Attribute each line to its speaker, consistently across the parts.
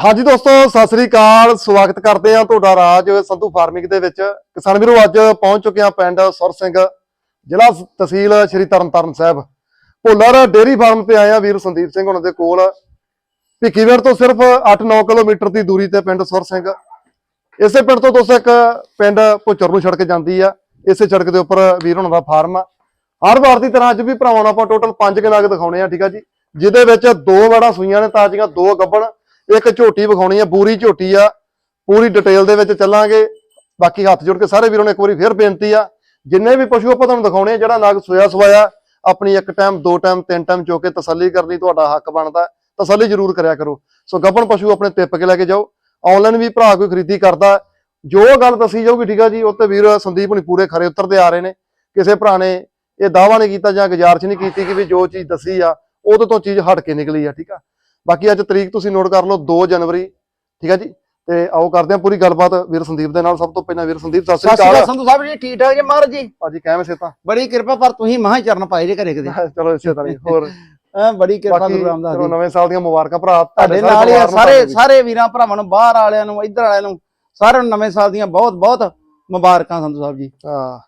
Speaker 1: ਹਾਂਜੀ ਦੋਸਤੋ, ਸਤਿ ਸ੍ਰੀ ਅਕਾਲ। ਸਵਾਗਤ ਕਰਦੇ ਹਾਂ ਤੁਹਾਡਾ ਰਾਜ ਸੰਧੂ ਫਾਰਮਿੰਗ ਦੇ ਵਿੱਚ। ਕਿਸਾਨ ਵੀਰੋ, ਅੱਜ ਪਹੁੰਚ ਚੁੱਕੇ ਹਾਂ ਪਿੰਡ ਸੁਰ ਸਿੰਘ, ਜ਼ਿਲ੍ਹਾ ਤਹਿਸੀਲ ਸ਼੍ਰੀ ਤਰਨਤਾਰਨ ਸਾਹਿਬ। ਭੁੱਲਰ ਡੇਰੀ ਫਾਰਮ ਤੇ ਆਏ ਆ ਵੀਰ ਸੰਦੀਪ ਸਿੰਘ ਉਹਨਾਂ ਦੇ ਕੋਲ। ਭਿੱਖੀਵਿੰਡ ਤੋਂ ਸਿਰਫ 8-9 ਕਿਲੋਮੀਟਰ ਦੀ ਦੂਰੀ ਤੇ ਪਿੰਡ ਸੁਰ ਸਿੰਘ। ਇਸੇ ਪਿੰਡ ਤੋਂ ਦੋਸਤੋ, ਇੱਕ ਪਿੰਡ ਭੁੱਚਰ ਨੂੰ ਸੜਕ ਜਾਂਦੀ ਆ। ਇਸੇ ਸੜਕ ਦੇ ਉੱਪਰ ਵੀਰ ਉਹਨਾਂ ਦਾ ਫਾਰਮ ਆ। ਹਰ ਵਾਰ ਦੀ ਤਰ੍ਹਾਂ ਅੱਜ ਵੀ ਭਰਾਵਾਂ ਨੂੰ ਆਪਾਂ ਟੋਟਲ 5 ਕਿਨਾਗ ਦਿਖਾਉਣੇ ਆ, ਠੀਕ ਆ ਜੀ। ਜਿਹਦੇ ਵਿੱਚ ਦੋ ਵੜਾ ਸੂਈਆਂ ਨੇ, ਤਾਜ਼ੀਆਂ ਦੋ ਗੱਬਣ। ਇੱਕ ਝੋਟੀ ਵਿਖਾਉਣੀ ਆ ਪੂਰੀ ਝੋਟੀ ਆ, ਪੂਰੀ ਡਿਟੇਲ ਦੇ ਵਿੱਚ ਚੱਲਾਂਗੇ। ਬਾਕੀ ਹੱਥ ਜੋੜ ਕੇ ਸਾਰੇ ਵੀਰਾਂ ਨੂੰ ਇੱਕ ਵਾਰੀ ਫੇਰ ਬੇਨਤੀ ਆ, ਜਿੰਨੇ ਵੀ ਪਸ਼ੂ ਆਪਾਂ ਤੁਹਾਨੂੰ ਦਿਖਾਉਣੇ ਆ, ਜਿਹੜਾ ਨਾਗ ਸੋਇਆ ਸਵਾਇਆ, ਆਪਣੀ ਇੱਕ ਟਾਈਮ ਦੋ ਟਾਈਮ ਤਿੰਨ ਟਾਈਮ ਚੋ ਕੇ ਤਸੱਲੀ ਕਰਨੀ ਤੁਹਾਡਾ ਹੱਕ ਬਣਦਾ, ਤਸੱਲੀ ਜ਼ਰੂਰ ਕਰਿਆ ਕਰੋ। ਸੋ ਗੱਬਣ ਪਸ਼ੂ ਆਪਣੇ ਟਿੱਪ ਕੇ ਲੈ ਕੇ ਜਾਓ। ਆਨਲਾਈਨ ਵੀ ਭਰਾ ਕੋਈ ਖਰੀਦੀ ਕਰਦਾ, ਜੋ ਗੱਲ ਦੱਸੀ ਜਾਊਗੀ, ਠੀਕ ਆ ਜੀ, ਉਹ ਤੇ ਵੀਰ ਸੰਦੀਪ ਹੁਣੀ ਪੂਰੇ ਖਰੇ ਉੱਤਰਦੇ ਆ ਰਹੇ ਨੇ। ਕਿਸੇ ਭਰਾ ਨੇ ਇਹ ਦਾਵਾ ਨਹੀਂ ਕੀਤਾ ਜਾਂ ਗੁਜ਼ਾਰਿਸ਼ ਨਹੀਂ ਕੀਤੀ ਕਿ ਵੀ ਜੋ ਚੀਜ਼ ਦੱਸੀ ਆ, ਉਹਦੇ ਤੋਂ ਚੀਜ਼ ਹਟ ਕੇ ਨਿਕਲੀ ਆ, ਠੀਕ ਆ। ਬਾਕੀ ਅੱਜ ਤਰੀਕ ਤੁਸੀਂ ਨੋਟ ਕਰ ਲਓ 2 ਜਨਵਰੀ ਠੀਕ ਆ ਜੀ? ਤੇ ਆਓ ਕਰਦੇ ਹਾਂ ਪੂਰੀ ਗੱਲਬਾਤ ਵੀਰ ਸੰਦੀਪ ਦੇ ਨਾਲ। ਸਭ ਤੋਂ ਪਹਿਲਾਂ ਵੀਰ ਸੰਦੀਪ ਸਤਿ ਸ੍ਰੀ
Speaker 2: ਅਕਾਲ। ਸੰਧੂ ਸਾਹਿਬ ਜੀ ਠੀਕ ਠਾਕ ਜੀ ਮਹਾਰਾਜ ਜੀ?
Speaker 1: ਭਾਜੀ ਕਿਵੇਂ ਸੇ ਤਾਂ
Speaker 2: ਬੜੀ ਕਿਰਪਾ ਪਰ ਤੁਸੀਂ ਮਹਾਂ ਹੀ ਚਰਨ ਪਾਏ ਜੇ ਘਰੇ ਕਦੇ।
Speaker 1: ਚਲੋ ਇਸੇ ਤਰ੍ਹਾਂ ਹੀ ਹੋਰ?
Speaker 2: ਹਾਂ ਬੜੀ ਕਿਰਪਾ ਗੁਰੂ ਰਾਮਦਾਸ ਦੀ
Speaker 1: ਨਵੇਂ ਸਾਲ ਦੀਆਂ ਮੁਬਾਰਕਾਂ ਭਰਾ
Speaker 2: ਤੁਹਾਡੇ ਨਾਲ ਹੀ ਆ, ਸਾਰੇ ਸਾਰੇ ਵੀਰਾਂ ਭਰਾਵਾਂ ਨੂੰ ਬਾਹਰ ਵਾਲਿਆਂ ਨੂੰ ਇੱਧਰ ਵਾਲਿਆਂ ਨੂੰ ਸਾਰਿਆਂ ਨੂੰ ਨਵੇਂ ਸਾਲ ਦੀਆਂ ਬਹੁਤ ਬਹੁਤ ਮੁਬਾਰਕਾਂ ਸੰਧੂ ਸਾਹਿਬ ਜੀ।
Speaker 1: ਹਾਂ।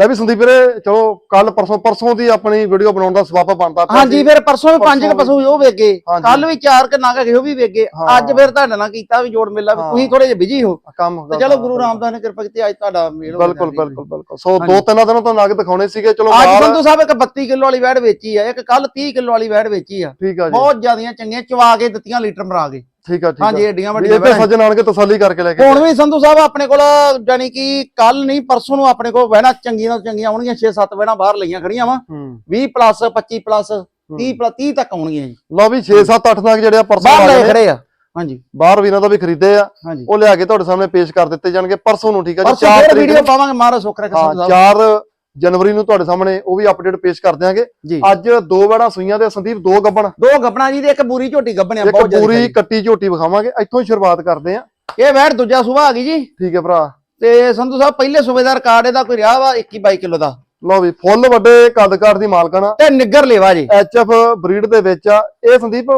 Speaker 1: ਲੈ ਵੀ ਸੰਦੀਪ ਵੀਰੇ ਚਲੋ ਕੱਲ ਪਰਸੋਂ ਪਰਸੋਂ ਦੀ ਆਪਣੀ ਵੀਡੀਓ ਬਣਾਉਣ ਦਾ ਸਬਬ ਬਣਦਾ ਪਿਆ
Speaker 2: ਹਾਂਜੀ
Speaker 1: ਸੀ।
Speaker 2: ਫਿਰ ਪਰਸੋਂ ਵੀ ਪੰਜ ਕੁ ਪਸ਼ੂ ਉਹ ਵੇਗੇ
Speaker 1: ਹਾਂਜੀ।
Speaker 2: ਕੱਲ ਵੀ ਚਾਰ ਕ ਨਾਗਾ ਉਹ ਵੀ ਵੇਗੇ
Speaker 1: ਹਾਂ।
Speaker 2: ਅੱਜ ਫਿਰ ਤੁਹਾਡੇ ਨਾਲ ਕੀਤਾ ਵੀ ਜੋੜ ਮੇਲਾ ਵੀ
Speaker 1: ਹਾਂ।
Speaker 2: ਤੁਸੀਂ ਥੋੜੇ ਜਿਹਾ ਬਿਜ਼ੀ ਹੋ
Speaker 1: ਕੰਮ
Speaker 2: ਤੇ ਚਲੋ ਗੁਰੂ ਰਾਮਦਾਸ ਨੇ ਕਿਰਪਾ ਕੀਤੀ ਅੱਜ ਤੁਹਾਡਾ ਮੇਲ ਹੋ
Speaker 1: ਬਿਲਕੁਲ
Speaker 2: ਜੀ।
Speaker 1: ਬਿਲਕੁਲ ਬਿਲਕੁਲ ਸੋ
Speaker 2: ਹਾਂਜੀ।
Speaker 1: ਦੋ ਤਿੰਨ ਦਿਨਾਂ ਤੋਂ ਨਗ ਦਿਖਾਉਣੇ ਸੀਗੇ ਚਲੋ
Speaker 2: ਅੱਜ
Speaker 1: ਨਾਲ-
Speaker 2: ਸੰਧੂ ਸਾਹਿਬ ਇੱਕ 32 ਕਿਲੋ ਵਾਲੀ ਵੈੜ ਵੇਚੀ ਆ ਇੱਕ ਕੱਲ 30 ਕਿਲੋ ਵਾਲੀ ਵੈੜ ਵੇਚੀ ਆ
Speaker 1: ਠੀਕ ਆ ਜੀ
Speaker 2: ਬਹੁਤ ਜ਼ਿਆਦੀਆਂ ਚੰਗੀਆਂ ਚਵਾ ਕੇ ਦਿੱਤੀਆਂ ਲੀਟਰ ਮਰਾ ਕੇ
Speaker 1: ਠੀਕ ਆ ਠੀਕ ਆ।
Speaker 2: ਹਾਂਜੀ ਏਡੀਆਂ
Speaker 1: ਵੀ
Speaker 2: ਵੱਡੀਆਂ
Speaker 1: ਇਹ ਤੇ ਸੱਜਣ ਆਣ ਕੇ ਤਸੱਲੀ ਕਰਕੇ ਲੈ ਕੇ
Speaker 2: ਹੁਣ ਵੀ ਸੰਧੂ ਸਾਹਿਬ ਆਪਣੇ ਕੋਲ ਜਾਨੀ ਕਿ ਕੱਲ ਨਹੀਂ ਪਰਸੋਂ ਨੂੰ ਆਪਣੇ ਕੋਲ ਵਹਿਣਾ ਚੰਗੀਆਂ ਤੋਂ ਚੰਗੀਆਂ ਆਉਣਗੀਆਂ 6-7 ਵਹਿਣਾ ਬਾਹਰ ਲਈਆਂ ਖੜੀਆਂ ਵਾ।
Speaker 1: ਹੂੰ।
Speaker 2: 20 ਪਲੱਸ 25 ਪਲੱਸ 30 ਪਲੱਸ 30 ਤੱਕ ਆਉਣਗੀਆਂ ਜੀ।
Speaker 1: ਲਓ ਵੀ 6 7 8 ਨਗ ਜਿਹੜੇ ਆ ਪਰਸੋਂ
Speaker 2: ਬਾਹਰ ਲਏ ਖੜੇ ਆ। ਹਾਂਜੀ।
Speaker 1: ਬਾਹਰ ਵੀਰਾਂ ਦਾ ਵੀ ਖਰੀਦੇ ਆ।
Speaker 2: ਹਾਂਜੀ।
Speaker 1: ਉਹ ਲਿਆ ਕੇ ਤੁਹਾਡੇ ਸਾਹਮਣੇ ਪੇਸ਼ ਕਰ ਦਿੱਤੇ ਜਾਣਗੇ ਪਰਸੋਂ ਨੂੰ ਠੀਕ ਆ ਜੀ?
Speaker 2: ਪਰਸੋਂ
Speaker 1: 4
Speaker 2: ਫੇਰ
Speaker 1: ਤਰੀਕ
Speaker 2: ਵੀਡੀਓ
Speaker 1: ਨੂੰ।
Speaker 2: ਪਾਵਾਂਗੇ ਮਹਾਰਾਜ ਸੁੱਖ ਰੱਖੇ ਸੰਧੂ
Speaker 1: ਹਾਂ
Speaker 2: ਸਾਹਿਬ।
Speaker 1: 4 ਜਨਵਰੀ ਨੂੰ ਤੁਹਾਡੇ ਸਾਹਮਣੇ ਉਹ ਵੀ ਅਪਡੇਟ ਪੇਸ਼ ਕਰ ਦਿਆਂਗੇ। ਅੱਜ ਦੋ ਵੜਾ ਸੂਈਆਂ ਦੇ ਸੰਦੀਪ ਦੋ ਗੱਬਣ।
Speaker 2: ਦੋ ਗੱਬਣਾ ਜੀ ਤੇ ਇੱਕ ਬੂਰੀ ਝੋਟੀ ਗੱਬਣਿਆ
Speaker 1: ਇੱਕ
Speaker 2: ਬਹੁਤ ਜ਼ਿਆਦਾ
Speaker 1: ਕੱਟੀ ਝੋਟੀ ਵਿਖਾਵਾਂਗੇ ਇੱਥੋਂ ਹੀ ਸ਼ੁਰੂਆਤ ਕਰਦੇ ਆ।
Speaker 2: ਇਹ ਵੈੜ ਦੂਜਾ ਸੁਭਾ ਆ ਗਈ ਜੀ।
Speaker 1: ਠੀਕ ਹੈ ਭਰਾ।
Speaker 2: ਤੇ ਸੰਧੂ ਸਾਹਿਬ ਪਹਿਲੇ ਸੂਬੇਦਾਰ ਕਾਰਡ ਇਹਦਾ ਕੋਈ ਰਿਹਾ ਵਾ 21 22 ਕਿਲੋ ਦਾ?
Speaker 1: ਲਓ ਵੀ ਫੁੱਲ ਵੱਡੇ ਕੱਦ-ਕਾਠ ਦੀ ਮਾਲਕਣ ਆ
Speaker 2: ਤੇ ਨਿੱਗਰ ਲੇਵਾ ਜੀ।
Speaker 1: ਐਚਐਫ ਬਰੀਡ ਦੇ ਵਿੱਚ ਆ। ਇਹ ਸੰਦੀਪ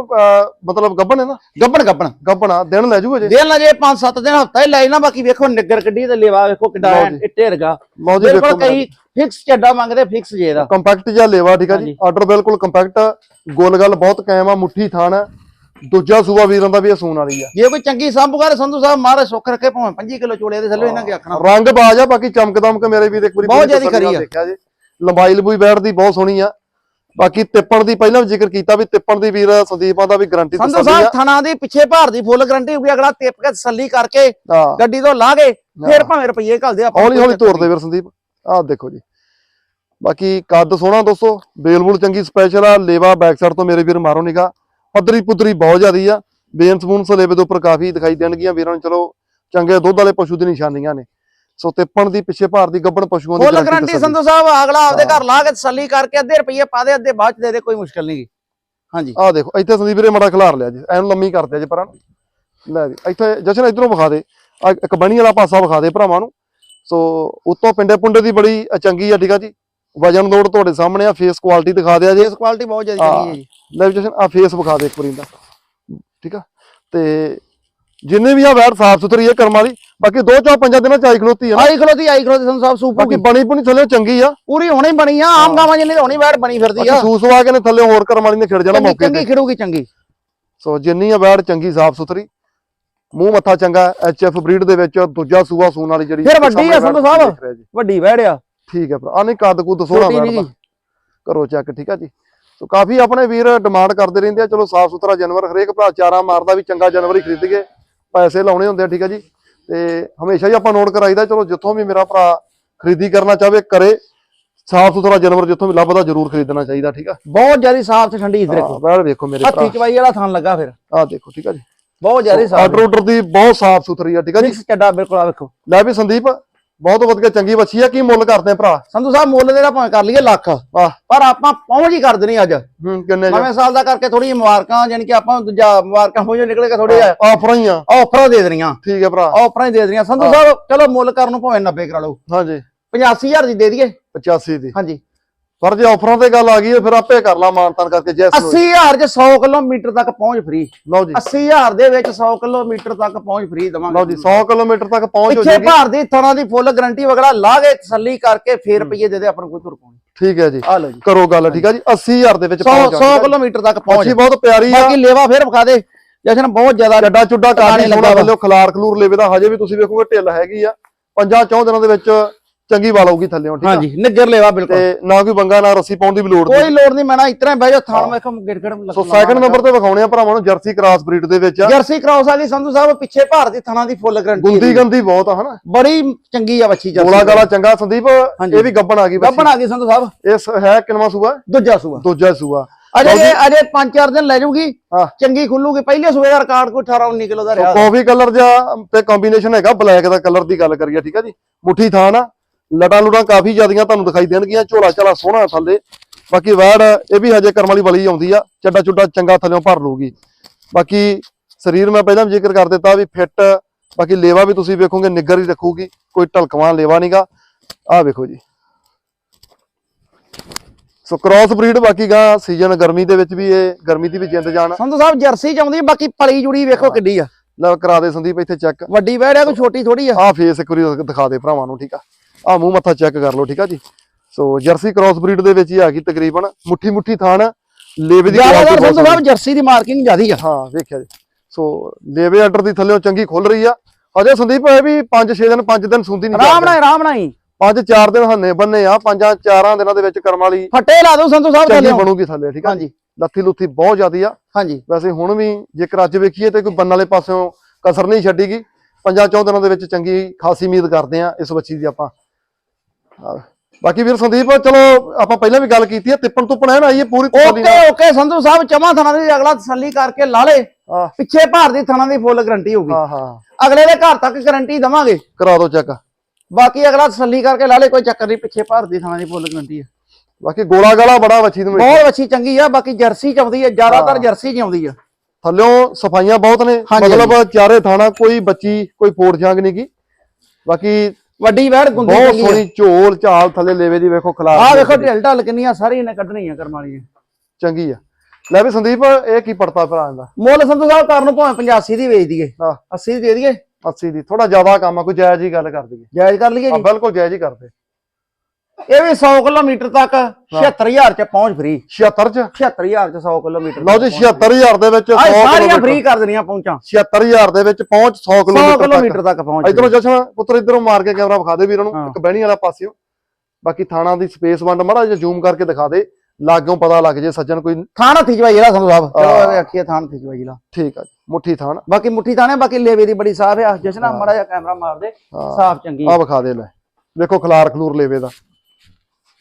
Speaker 1: ਮਤਲਬ ਗੱਬਣ ਹੈ ਨਾ?
Speaker 2: ਗੱਬਣ ਗੱਬਣ
Speaker 1: ਗੱਬਣ ਆ। ਦਿਨ ਲੈ ਜੂਗੇ ਜੇ?
Speaker 2: ਦੇਣ ਲਾ ਜੇ 5-7 ਦਿਨ ਹਫਤਾ ਹੀ ਲੈ ਨਾ ਬਾਕੀ ਵੇਖੋ ਨਿੱਗਰ ਕੱਢੀ ਤੇ ਲੇਵਾ ਵੇਖੋ ਕਿੱਡਾ
Speaker 1: ਲਓ
Speaker 2: ਐਨ
Speaker 1: ਜੀ।
Speaker 2: ਇੱਟੇ ਰਗਾ
Speaker 1: ਲਓ ਜੀ
Speaker 2: ਬਿਲਕੁਲ
Speaker 1: ਵੇਖੋ
Speaker 2: ਕਈ ਫਿਕਸ ਚੱਡਾ ਮੰਗਦੇ ਫਿਕਸ ਜੇ ਦਾ।
Speaker 1: ਕੰਪੈਕਟ ਜਿਹਾ ਲੇਵਾ ਠੀਕ ਆ ਜੀ। ਆਰਡਰ ਬਿਲਕੁਲ ਕੰਪੈਕਟ ਗੋਲ ਗੱਲ ਬਹੁਤ ਕਾਇਮ ਆ ਮੁੱਠੀ ਆ। ਦੂਜਾ ਸੂਆ ਵੀਰਾਂ ਦਾ ਵੀ ਇਹ ਸੂਣ ਵਾਲੀ ਆ।
Speaker 2: ਜੇ ਕੋਈ ਚੰਗੀ ਸੰਭੂਗਾ ਸੰਧੂ ਸਾਹਿਬ ਮਾਰੇ ਸੁੱਖ ਰੱਖੇ ਭਾਵੇਂ 25 ਕਿਲੋ ਚੋਲੇ ਦੇ ਥੱਲੇ ਇਹਨਾਂ ਕੀ ਆਖਣਾ
Speaker 1: ਰੰਗ ਬਾਜ ਆ ਬਾਕੀ ਚਮਕ ਦਮਕ ਮੇਰੇ ਵੀ ਇੱਕ ਵਾਰੀ
Speaker 2: ਬਹੁਤ ਜ਼ਿਆਦੀ ਖਰੀ ਆ।
Speaker 1: ਦੇਖਿਆ ਜੀ। ਲੰਬਾਈ ਲੰਬੂਈ ਬੈਠ ਦੀ ਬਹੁਤ ਸੋਹਣੀ ਆ। ਬਾਕੀ ਤਿੱਪਣ ਦੀ ਪਹਿਲਾਂ ਵੀ ਜ਼ਿਕਰ ਕੀਤਾ ਵੀ ਤਿੱਪਣ ਦੀ ਵੀਰ ਸੰਦੀਪਾਂ ਦਾ ਵੀ ਗਾਰੰਟੀ
Speaker 2: ਸੰਧੂ
Speaker 1: ਤਸੱਲੀ
Speaker 2: ਸਾਹਿਬ ਥਣਾ ਦੀ ਪਿੱਛੇ ਭਾਰ ਦੀ ਫੁੱਲ ਗਰੰਟੀ ਹੋਊਗੀ ਅਗਲਾ ਟਿਪ ਕੇ ਤਸੱਲੀ ਕਰਕੇ ਗੱਡੀ ਤੋਂ ਲਾ ਕੇ ਫਿਰ ਭਾਵੇਂ ਰੁਪਈਏ ਘੱਲਦੇ ਆਪਾਂ
Speaker 1: ਹੌਲੀ ਹੌਲੀ ਤੋਰਦੇ ਵੀਰ ਸੰਦੀਪ। ਆਹ ਦੇਖੋ ਜੀ। ਬਾਕੀ ਕੱਦ ਸੋਹਣਾ ਦੋਸਤੋ ਬੇਲਬੁਲ ਚੰਗੀ ਸਪੈਸ਼ਲ ਆ ਲੇਵਾ ਬੈਕ ਸਾਈਡ ਤੋਂ ਮੇਰੇ ਵੀਰ ਮਾਰੋ ਨਿਗਾ ਪੱਧਰੀ ਪੁੱਧਰੀ ਬਹੁਤ ਜ਼ਿਆਦੀ ਆ। ਬੇਨ ਸਪੂਨ ਸਲੇਬੇ ਦੇ ਉੱਪਰ ਕਾਫੀ ਦਿਖਾਈ ਦੇਣਗੀਆਂ। ਵੀਰਾਂ ਨੂੰ ਚਲੋ ਚੰਗੇ ਦੁੱਧ ਵਾਲੇ ਪਸ਼ੂ ਦੀ ਨਿਸ਼ਾਨੀਆਂ ਨੇ। ਸੋ ਤਿੱਪਣ ਦੀ ਪਿੱਛੇ ਭਾਰ ਦੀ ਗੱਬਣ ਪਸ਼ੂਆਂ ਦੀ
Speaker 2: ਫੁੱਲ ਗਰੰਟੀ। ਸੰਧੂ ਸਾਹਿਬ ਅਗਲਾ ਆਪਦੇ ਘਰ ਲਾ ਕੇ ਤਸੱਲੀ ਕਰਕੇ ਅੱਧੇ ਰੁਪਈਏ ਪਾ ਦੇ ਅੱਧੇ ਬਾਅਦ ਚ ਦੇ ਦੇ ਕੋਈ ਮੁਸ਼ਕਲ ਨਹੀਂ ਹਾਂਜੀ।
Speaker 1: ਆਹ ਦੇਖੋ ਇੱਥੇ ਸੰਦੀਪ ਵੀਰੇ ਮੜਾ ਖਿਲਾਰ ਲਿਆ ਜੀ। ਐਨ ਲੰਮੀ ਕਰਦੇ ਜੀ ਪਰਾਂ। ਲੈ ਵੀ ਇੱਥੇ ਜਸ਼ਨ ਇਧਰੋਂ ਵਿਖਾ ਦੇ। ਇੱਕ ਬਣੀ ਵਾਲਾ ਪਾਸਾ ਵਿਖਾ ਦੇ ਭਰਾਵਾਂ ਨੂੰ। ਸੋ ਉਤੋਂ ਪਿੰਡੇ ਪੁੰਡੇ ਦੀ ਬੜੀ ਚੰਗੀ ਆ ਠੀਕ ਆ ਜੀ। ਵਜਨ ਲੋਡ ਤੁਹਾਡੇ ਸਾਹਮਣੇ ਆ ਫੇਸ ਕੁਆਲਿਟੀ ਦਿਖਾ ਦਿਆ ਜੀ।
Speaker 2: ਇਸ ਕੁਆਲਿਟੀ ਬਹੁਤ ਜ਼ਿਆਦਾ ਚੰਗੀ ਹੈ ਜੀ।
Speaker 1: ਲੈ ਵੀ ਜਸ਼ਨ ਆ ਫੇਸ ਵਿਖਾ ਦੇ ਇੱਕ ਵਾਰੀ ਦਾ ਠੀਕ ਆ? ਤੇ ਜਿੰਨੇ ਵੀ ਆ ਵੈਰ ਸਾਫ਼ ਸੁਥਰੀ ਹੈ ਕਰਮ ਵਾਲੀ ਬਾਕੀ ਦੋ ਚੌ ਪੰਜਾਂ ਦਿਨਾਂ ਚ ਆਈ ਖਲੋਤੀ ਆ ਨਾ।
Speaker 2: ਆਈ ਖਲੋਤੀ ਆਈ ਖਲੋਤੀ ਸੰਧੂ ਸਾਹਿਬ ਸੂਪ
Speaker 1: ਬਾਕੀ ਬਣੀ ਪੁਣੀ ਥੱਲੇ ਚੰਗੀ ਆ।
Speaker 2: ਪੂਰੀ ਹੋਣੀ ਬਣੀ ਆ ਆਮ ਗਾਵਾਂ ਜਿੰਨੀ ਹੋਣੀ ਵੈੜ ਬਣੀ ਫਿਰਦੀ ਆ।
Speaker 1: ਸੂਸਵਾ ਕੇ ਨੇ ਥੱਲੇ ਹੋਰ ਕਰਮ ਵਾਲੀ ਨੇ ਖਿੜ ਜਾਣਾ ਮੌਕੇ ਤੇ।
Speaker 2: ਚੰਗੀ ਖਿੜੂਗੀ ਚੰਗੀ।
Speaker 1: ਸੋ ਜਿੰਨੀ ਆ ਵੈੜ ਚੰਗੀ ਸਾਫ਼ ਸੁਥਰੀ। ਮੂੰਹ ਮੱਥਾ ਚੰਗਾ ਐਚਐਫ ਬਰੀਡ ਦੇ ਵਿੱਚ ਦੂਜਾ ਸੂਆ ਸੂਣ ਵਾਲੀ ਜਿਹੜੀ
Speaker 2: ਫਿਰ ਵੱਡੀ ਆ ਸੰਧੂ ਸਾਹਿਬ। ਵੱਡੀ ਵੈੜ ਆ।
Speaker 1: ਠੀਕ ਹੈ ਭਰਾ। ਆ ਨਹੀਂ ਕੱਦ
Speaker 2: ਛੋਟੀ
Speaker 1: ਵੈੜ
Speaker 2: ਨੀ ਗੀ।
Speaker 1: ਕਰੋ ਚੈੱਕ ਠੀਕ ਆ ਜੀ। ਸੋ ਕਾਫੀ ਆਪਣੇ ਵੀਰ ਡਿਮਾਂਡ ਕਰਦੇ ਰਹਿੰਦੇ ਆ। ਚਲੋ ਸਾਫ਼ ਸੁਥਰਾ ਜਾਨਵਰ ਹਰੇਕ ਭਰਾ ਚਾਰਾ ਮਾਰਦਾ ਵੀ ਚੰਗਾ ਜਾਨਵਰ ਹੀ ਖਰੀਦ ਕੇ ਪੈਸੇ ਲਾਉਣੇ ਹੁੰਦੇ ਆ ਠੀਕ ਆ ਜੀ। ਤੇ ਹਮੇਸ਼ਾ ਹੀ ਆਪਾਂ ਨੋਟ ਕਰਾਈਦਾ ਚਲੋ ਜਿੱਥੋਂ ਵੀ ਮੇਰਾ ਭਰਾ ਖਰੀਦੀ ਕਰਨਾ ਚਾਹਵੇ ਕਰੇ। ਸਾਫ਼ ਸੁਥਰਾ ਜਾਨਵਰ ਜਿੱਥੋਂ ਵੀ ਲੱਭਦਾ ਜ਼ਰੂਰ ਖਰੀਦਣਾ ਚਾਹੀਦਾ ਠੀਕ ਆ।
Speaker 2: ਬਹੁਤ ਜ਼ਿਆਦਾ ਸਾਫ਼ ਤੇ ਠੰਡੀ ਇਧਰ ਦੇਖੋ।
Speaker 1: ਹਾਂ, ਵੈੜ ਵੇਖੋ ਮੇਰੇ ਭਰਾ।
Speaker 2: ਹੱਥੀ ਚਵਾਈ ਵਾਲਾ ਥਾਂ ਲੱਗਾ ਫਿਰ।
Speaker 1: ਆ ਦੇਖੋ ਠੀਕ ਆ ਜੀ।
Speaker 2: ਬਹੁਤ ਜ਼ਿਆਦਾ ਸਾਫ਼।
Speaker 1: ਆਰਡਰ ਆਰਡਰ ਦੀ ਬਹੁਤ ਸਾਫ਼ ਸੁਥਰੀ ਆ ਠੀਕ ਆ ਜੀ।
Speaker 2: ਫਿਕਸ ਚੱਡਾ ਬਿਲਕੁਲ ਆ ਵੇਖੋ।
Speaker 1: ਲੈ ਵੀ ਸੰਦੀਪ। ਬਹੁਤ ਵਧੀਆ ਚੰਗੀ ਬੱਚੀ ਆ ਕੀ ਮੁੱਲ ਕਰਦੇ ਆ ਭਰਾ?
Speaker 2: ਸੰਧੂ ਸਾਹਿਬ ਮੁੱਲ ਦੇਣਾ ਭਾਵੇਂ ਕਰ ਲਈਏ ਲੱਖ। ਪਰ ਆਪਾਂ ਪਹੁੰਚ ਹੀ ਕਰ ਦੇਣੀ ਅੱਜ।
Speaker 1: ਹੂੰ ਕਿੰਨੇ ਜੀ
Speaker 2: ਨਵੇਂ ਸਾਲ ਦਾ ਕਰਕੇ ਥੋੜੀ ਮੁਬਾਰਕਾਂ ਯਾਨੀ ਕਿ ਆਪਾਂ ਦੂਜਾ ਮੁਬਾਰਕਾਂ ਹੋ ਜੋ ਨਿਕਲੇਗਾ ਥੋੜੀ
Speaker 1: ਆਫਰਾਂ ਹੀ ਆ
Speaker 2: ਆਫਰਾਂ ਦੇ ਦੇਣੀਆਂ।
Speaker 1: ਠੀਕ ਹੈ ਭਰਾ।
Speaker 2: ਆਫਰਾਂ ਹੀ ਦੇ ਦੇਣੀਆਂ। ਸੰਧੂ ਸਾਹਿਬ ਚਲੋ ਮੁੱਲ ਕਰਨ ਨੂੰ ਭਾਵੇਂ 90 ਕਰਾ ਲਓ।
Speaker 1: ਹਾਂਜੀ।
Speaker 2: 85000 ਦੀ ਦੇ ਦਈਏ।
Speaker 1: 85 ਦੀ।
Speaker 2: ਹਾਂਜੀ।
Speaker 1: ਪਰ ਜੇ ਆਫਰਾਂ ਤੇ ਗੱਲ ਆ ਗਈ ਫਿਰ ਆਪੇ ਕਰ ਲਾ ਮਾਨਤਾਨ ਕਰਕੇ ਜੈਸ ਨੂੰ।
Speaker 2: 80000 ਚ 100 ਕਿਲੋਮੀਟਰ ਤੱਕ ਪਹੁੰਚ ਫ੍ਰੀ
Speaker 1: ਲਓ ਜੀ।
Speaker 2: 80000 ਦੇ ਵਿੱਚ 100 ਕਿਲੋਮੀਟਰ ਤੱਕ ਪਹੁੰਚ ਫ੍ਰੀ ਦਵਾਂਗੇ
Speaker 1: ਲਓ ਜੀ 100 ਕਿਲੋਮੀਟਰ ਤੱਕ ਪਹੁੰਚ ਹੋ
Speaker 2: ਪਿੱਛੇ
Speaker 1: ਜਾਏਗੀ।
Speaker 2: ਭਾਰ ਦੀ ਥਣਾ ਦੀ ਫੁੱਲ ਗਾਰੰਟੀ ਵਗੜਾ ਲਾ ਕੇ ਤਸੱਲੀ ਕਰਕੇ ਫੇਰ ਰੁਪਏ ਦੇ ਦੇ ਆਪਾਂ ਨੂੰ ਕੋਈ ਤੁਰ ਪਾਉਣੀ
Speaker 1: ਠੀਕ ਹੈ ਜੀ।
Speaker 2: ਆ ਲਓ ਜੀ।
Speaker 1: ਕਰੋ ਗੱਲ ਠੀਕ ਹੈ ਜੀ? 80000 ਦੇ ਵਿੱਚ
Speaker 2: 100
Speaker 1: ਪਹੁੰਚ
Speaker 2: 100 ਕਿਲੋਮੀਟਰ ਤੱਕ ਪਹੁੰਚ
Speaker 1: ਪਹੁੰਚੀ ਬਹੁਤ ਪਿਆਰੀ ਆ।
Speaker 2: ਬਾਕੀ ਲੇਵਾ ਫੇਰ ਵਿਖਾ ਦੇ। ਜਸ਼ਨ ਬਹੁਤ ਜ਼ਿਆਦਾ
Speaker 1: ਚੱਡਾ ਚੁੱਡਾ
Speaker 2: ਟਿਕਾਣੇ
Speaker 1: ਕਾਫੀ
Speaker 2: ਲੱਗਾ
Speaker 1: ਸੋਹਣਾ
Speaker 2: ਵਾ।
Speaker 1: ਥੱਲੇ ਖਲਾਰ ਖਲੂਰ ਲੇਵੇ ਦਾ ਹਜੇ ਵੀ ਤੁਸੀਂ ਵੇਖੋਗੇ ਢਿੱਲ ਹੈਗੀ ਆ। ਪੰਜਾਂ ਚੌਂ ਦਿਨਾਂ ਦੇ ਵਿੱਚ ਚੰਗੀ ਵਾਲ ਆਊਗੀ ਥੱਲੇੋਂ ਠੀਕ ਆ?
Speaker 2: ਹਾਂਜੀ ਨਿੱਗਰ ਲੇਵਾ ਬਿਲਕੁਲ।
Speaker 1: ਤੇ ਨਾ ਕੋਈ ਬੰਗਾ ਨਾ ਰੱਸੀ ਪਾਉਣ ਦੀ ਵੀ ਲੋੜ ਨਹੀਂ।
Speaker 2: ਕੋਈ ਲੋੜ ਨਹੀਂ ਮੈਣਾ ਇਤਨਾ ਬਹਿ ਜਾ ਥਾਣ ਵੇਖੋ ਗਿੜਗੜ
Speaker 1: ਸੋ ਸੈਕੰਡ ਨੰਬਰ ਤੇ ਵਿਖਾਉਣੇ ਆ ਭਰਾਵਾਂ ਨੂੰ ਜਰਸੀ ਕ੍ਰਾਸ ਬਰੀਡ ਦੇ ਵਿੱਚ
Speaker 2: ਜਰਸੀ ਕ੍ਰਾਸ ਗਈ ਸੰਧੂ ਸਾਹਿਬ ਪਿੱਛੇ ਭਾਰ ਦੀ ਥਣਾ ਦੀ ਫੁੱਲ ਗਾਰੰਟੀ
Speaker 1: ਗੁੰਦੀ ਗੰਦੀ ਬਹੁਤ ਆ ਹਨਾ?
Speaker 2: ਬੜੀ ਚੰਗੀ ਆ ਬੱਚੀ ਜਰਸੀ
Speaker 1: ਗੋਲਾ ਗਾਲਾ ਚੰਗਾ ਸੰਦੀਪ। ਇਹ ਵੀ ਗੱਬਣ ਆ ਗਈ
Speaker 2: ਗੱਬਣ ਆ ਗਈ ਸੰਧੂ ਸਾਹਿਬ।
Speaker 1: ਇਹ ਸ- ਹੈ ਕਿਨਵਾ ਸੂਆ?
Speaker 2: ਦੂਜਾ ਸੂਆ।
Speaker 1: ਦੂਜਾ ਸੂਆ।
Speaker 2: ਅਜੇ ਅਜੇ 5-4 ਦਿਨ ਲੈ ਜਾਊਗੀ ਚੰਗੀ ਖੁੱਲੂਗੀ। ਪਹਿਲੇ ਸੂਏ ਦਾ ਰਿਕਾਰਡ ਕੋਈ 18 19 ਕਿਲੋ ਦਾ ਰਿਹਾ।
Speaker 1: ਕਾਫੀ ਕਲਰ ਜਾਂ ਤੇ ਕੰਬੀਨੇਸ਼ਨ ਹੈਗਾ ਬਲੈਕ ਦਾ ਕਲਰ ਦੀ ਗੱਲ ਕਰੀਏ ਠੀਕ ਆ ਜੀ? ਮੁੱਠੀ ਥਾਨ ਆ ਲਟਾ ਲੁਟਾਂ ਕਾਫੀ ਜ਼ਿਆਦੀਆਂ ਤੁਹਾਨੂੰ ਦਿਖਾਈ ਦੇਣਗੀਆਂ ਝੋਲਾ ਝਾਲਾ ਸੋਹਣਾ ਥੱਲੇ। ਬਾਕੀ ਵੈੜ ਇਹ ਵੀ ਹਜੇ ਕਰਮ ਵਾਲੀ ਬਲੀ ਆਉਂਦੀ ਆ ਚੱਡਾ ਚੁੱਡਾ ਚੰਗਾ ਥੱਲਿਓਂ ਭਰ ਲੂਗੀ ਬਾਕੀ ਸਰੀਰ ਮੈਂ ਪਹਿਲਾਂ ਵੀ ਜ਼ਿਕਰ ਕਰ ਦਿੱਤਾ ਵੀ ਫਿੱਟ ਬਾਕੀ ਲੇਵਾ ਵੀ ਤੁਸੀਂ ਵੇਖੋਗੇ ਨਿੱਗਰ ਹੀ ਰੱਖੂਗੀ ਕੋਈ ਢਲਕਵਾਂ ਲੇਵਾ ਨਹੀਂਗਾ ਆਹ ਵੇਖੋ ਜੀ। ਸੋ ਕ੍ਰਾਸ ਬਰੀਡ ਬਾਕੀ ਗਾ ਸੀਜ਼ਨ ਗਰਮੀ ਦੇ ਵਿੱਚ ਵੀ ਇਹ ਗਰਮੀ ਦੀ ਵੀ ਜਿੰਦ ਜਾਨ।
Speaker 2: ਸੰਧੂ ਸਾਹਿਬ ਜਰਸੀ ਚ ਆਉਂਦੀ ਆ, ਬਾਕੀ ਪਲੀ ਜੁੜੀ ਵੇਖੋ ਕਿੱਡੀ ਆ।
Speaker 1: ਲੈ ਕਰਾ ਦੇ ਸੰਦੀਪ ਇੱਥੇ ਚੈੱਕ
Speaker 2: ਵੱਡੀ ਵੈੜ ਆ ਕੋਈ ਛੋਟੀ ਥੋੜੀ ਆ?
Speaker 1: ਆਹ ਫੇਸ ਇੱਕ ਵਾਰੀ ਦਿਖਾ ਦੇ ਭਰਾਵਾਂ ਨੂੰ ਠੀਕ ਆ। ਆਹ ਮੂੰਹ ਮੱਥਾ ਚੈੱਕ ਕਰ ਲਓ ਠੀਕ ਆ ਜੀ? ਸੋ ਜਰਸੀ ਕ੍ਰਾਸ ਬਰੀਡ ਦੇ ਵਿੱਚ ਹੀ ਆ ਗਈ ਤਕਰੀਬਨ। ਮੁੱਠੀ ਮੁੱਠੀ ਥਾਣ ਲੇਵੇ ਦੀ
Speaker 2: ਜ਼ਿਆਦਾਤਰ ਸੰਧੂ ਸਾਹਿਬ ਜਰਸੀ ਦੀ ਮਾਰਕਿੰਗ ਜ਼ਿਆਦੀ ਆ।
Speaker 1: ਹਾਂ ਵੇਖਿਆ ਜੀ। ਸੋ ਲੇਵੇ ਆਰਡਰ ਦੀ ਥੱਲੇੋਂ ਚੰਗੀ ਖੁੱਲ ਰਹੀ ਆ। ਅਜੇ ਸੰਦੀਪ ਇਹ ਵੀ 5-6 ਦਿਨ 5 ਦਿਨ ਸੁੰਦੀ ਨਹੀਂ
Speaker 2: ਆਰਾਮ ਨਾਲ ਆਰਾਮ ਨਾਲ ਹੀ।
Speaker 1: 5-4 ਦਿਨ ਹੰਨੇ ਬੰਨੇ ਆ ਪੰਜਾਂ ਚਾਰਾਂ ਦਿਨਾਂ ਦੇ ਵਿੱਚ ਕਰਮ ਵਾਲੀ
Speaker 2: ਫੱਟੇ ਲਾ ਦੋ ਸੰਧੂ ਸਾਹਿਬ ਥੱਲੇ।
Speaker 1: ਬਣੂਗੀ ਥੱਲੇ ਠੀਕ ਆ
Speaker 2: ਹਾਂਜੀ।
Speaker 1: ਲੱਥੀ ਲੁੱਥੀ ਬਹੁਤ ਜ਼ਿਆਦੀ ਆ।
Speaker 2: ਹਾਂਜੀ।
Speaker 1: ਵੈਸੇ ਹੁਣ ਵੀ ਜੇਕਰ ਅੱਜ ਵੇਖੀਏ ਤੇ ਕੋਈ ਬੰਨ ਵਾਲੇ ਪਾਸਿਓਂ ਕਸਰ ਨਹੀਂ ਛੱਡੀਗੀ। ਪੰਜਾਂ ਚੌਂ ਦਿਨਾਂ ਦੇ ਵਿੱਚ ਚੰਗੀ ਖਾਸੀ ਉਮੀਦ ਕਰਦੇ ਆ ਇਸ ਬੱਚੀ ਦੀ ਆਪਾਂ। ਬਾਕੀ ਵੀਰ ਸੰਦੀਪ ਚਲੋ ਆਪਾਂ ਪਹਿਲਾਂ ਵੀ ਗੱਲ ਕੀਤੀ ਹੈ ਤਿੱਪਣ ਤੁੱਪਣ ਹੈ ਨਾ ਇਹ ਪੂਰੀ
Speaker 2: ਓਕੇ ਓਕੇ ਸੰਧੂ ਸਾਹਿਬ ਚਮਾ ਥਣਾ ਦੀ ਅਗਲਾ ਤਸੱਲੀ ਕਰਕੇ ਲਾ ਲੇ।
Speaker 1: ਹਾਂ।
Speaker 2: ਪਿੱਛੇ ਭਾਰ ਦੀ ਥਣਾ ਦੀ ਫੁੱਲ ਗਾਰੰਟੀ ਹੋਊਗੀ।
Speaker 1: ਹਾਂ ਹਾਂ।
Speaker 2: ਅਗਲੇ ਦੇ ਘਰ ਤੱਕ ਗਾਰੰਟੀ ਦਵਾਂਗੇ।
Speaker 1: ਕਰਾ ਦਿਓ ਚੈੱਕ।
Speaker 2: ਬਾਕੀ ਅਗਲਾ ਤਸੱਲੀ ਕਰਕੇ ਲਾ ਲੇ ਕੋਈ ਚੱਕਰ ਨਹੀਂ ਪਿੱਛੇ ਭਾਰ ਦੀ ਥਣਾ ਦੀ ਫੁੱਲ ਗਾਰੰਟੀ ਆ
Speaker 1: ਬਾਕੀ ਗੋਲਾ ਗਾਲਾ ਬੜਾ ਬੱਚੀ ਨੂੰ
Speaker 2: ਬਹੁਤ ਅੱਛੀ ਚੰਗੀ ਆ ਬਾਕੀ ਜਰਸੀ ਚ ਆਉਂਦੀ ਆ ਜ਼ਿਆਦਾਤਰ ਜਰਸੀ ਚ ਆਉਂਦੀ ਆ।
Speaker 1: ਥੱਲਿਓਂ ਸਫਾਈਆਂ ਬਹੁਤ ਨੇ ਮਤਲਬ ਚਾਰੇ ਥਾਣਾ ਕੋਈ ਬੱਚੀ ਕੋਈ ਫੋੜ ਜਾਂਗ ਨਹੀਂ ਗੀ। ਬਾਕੀ
Speaker 2: ਵੱਡੀ ਵੈੜ ਗੁੰਦੀ
Speaker 1: ਬਹੁਤ
Speaker 2: ਚੰਗੀ ਆ।
Speaker 1: ਸੋਹਣੀ ਝੋਲ ਝਾਲ ਥੱਲੇ ਲੇਵੇ ਦੀ ਵੇਖੋ ਖਲਾਰ
Speaker 2: ਆਹ ਵੇਖੋ ਢਿੱਲ ਢੱਲ ਕਿੰਨੀਆਂ ਸਾਰੀ ਇਹਨੇ ਕੱਢਣੀਆਂ ਕਰਮ ਵਾਲੀਆਂ।
Speaker 1: ਚੰਗੀ ਆ। ਲੈ ਵੀ ਸੰਦੀਪ ਇਹ ਕੀ ਪੜਤਾ ਭਰਾ ਦਾ
Speaker 2: ਮੁੱਲ ਸੰਧੂ ਸਾਹਿਬ ਕਰਨ ਨੂੰ ਭਾਵੇਂ 85 ਦੀ ਵੇਚ ਦਈਏ।
Speaker 1: ਹਾਂ।
Speaker 2: 80 ਦੀ ਦੇ ਦਈਏ।
Speaker 1: 80 ਦੀ। ਥੋੜਾ ਜ਼ਿਆਦਾ ਕੰਮ ਆ ਕੋਈ ਜਾਇਜ਼ ਹੀ ਗੱਲ ਕਰ ਦਈਏ।
Speaker 2: ਜਾਇਜ਼ ਕਰ ਲਈਏ
Speaker 1: ਆ
Speaker 2: ਜੀ
Speaker 1: ਬਿਲਕੁਲ ਜਾਇਜ਼ ਹੀ ਕਰਦੇ।
Speaker 2: ਇਹ ਵੀ 100 ਕਿਲੋਮੀਟਰ ਤੱਕ 76000 ਚ ਪਹੁੰਚ ਫ੍ਰੀ
Speaker 1: 76 ਚ?
Speaker 2: 76000 ਚ 100 ਕਿਲੋਮੀਟਰ
Speaker 1: ਲਓ ਜੀ 76000 ਦੇ ਵਿੱਚ 100
Speaker 2: ਆਹ ਸਾਰੀਆਂ
Speaker 1: ਕਿਲੋਮੀਟਰ।
Speaker 2: ਫ੍ਰੀ ਕਰ ਦੇਣੀਆਂ ਪਹੁੰਚਾਂ।
Speaker 1: 76000 ਦੇ ਵਿੱਚ ਪਹੁੰਚ 100
Speaker 2: 100
Speaker 1: ਕਿਲੋਮੀਟਰ
Speaker 2: ਕਿਲੋਮੀਟਰ ਤੱਕ ਪਹੁੰਚ
Speaker 1: ਇਧਰੋਂ ਜਸ਼ਨ ਪੁੱਤਰ ਇਧਰੋਂ ਮਾਰ ਕੇ ਕੈਮਰਾ ਵਿਖਾ ਦੇ ਵੀਰਾਂ ਨੂੰ। ਇੱਕ ਬਹਿਣੀ ਵਾਲਾ ਪਾਸਿਓ। ਬਾਕੀ ਥਾਣਾ ਦੀ ਸਪੇਸ ਵੰਡ ਮਾੜਾ ਜਿਹਾ ਜ਼ੂਮ ਕਰਕੇ ਦਿਖਾ ਦੇ। ਲਾਗੋਂ ਪਤਾ ਲੱਗ ਜੇ ਸੱਜਣ ਕੋਈ।
Speaker 2: ਥਾਣ ਹੱਥੀ ਜਵਾਈ ਜਿਹੜਾ ਸੰਧੂ ਸਾਹਿਬ। ਚਲੋ ਆਖੀਏ ਥਾਣ ਹੱਥੀ ਜਵਾਈ ਲਾ
Speaker 1: ਠੀਕ ਆ ਮੁੱਠੀ ਥਾਣ।
Speaker 2: ਬਾਕੀ ਮੁੱਠੀ ਥਾਣੇ ਬਾਕੀ ਲੇਵੇ ਦੀ ਬੜੀ ਸਾਫ਼ ਆ ਜਸ਼ਨ ਮਾੜਾ ਜਿਹਾ ਕੈਮਰਾ ਮਾਰ ਦੇ। ਸਾਫ਼ ਚੰਗੀ।
Speaker 1: ਆ ਵਿਖਾ ਦੇ ਲੈ। ਵੇਖੋ ਖਲਾਰ ਖਲੂਰ ਲੇਵੇ ਦਾ।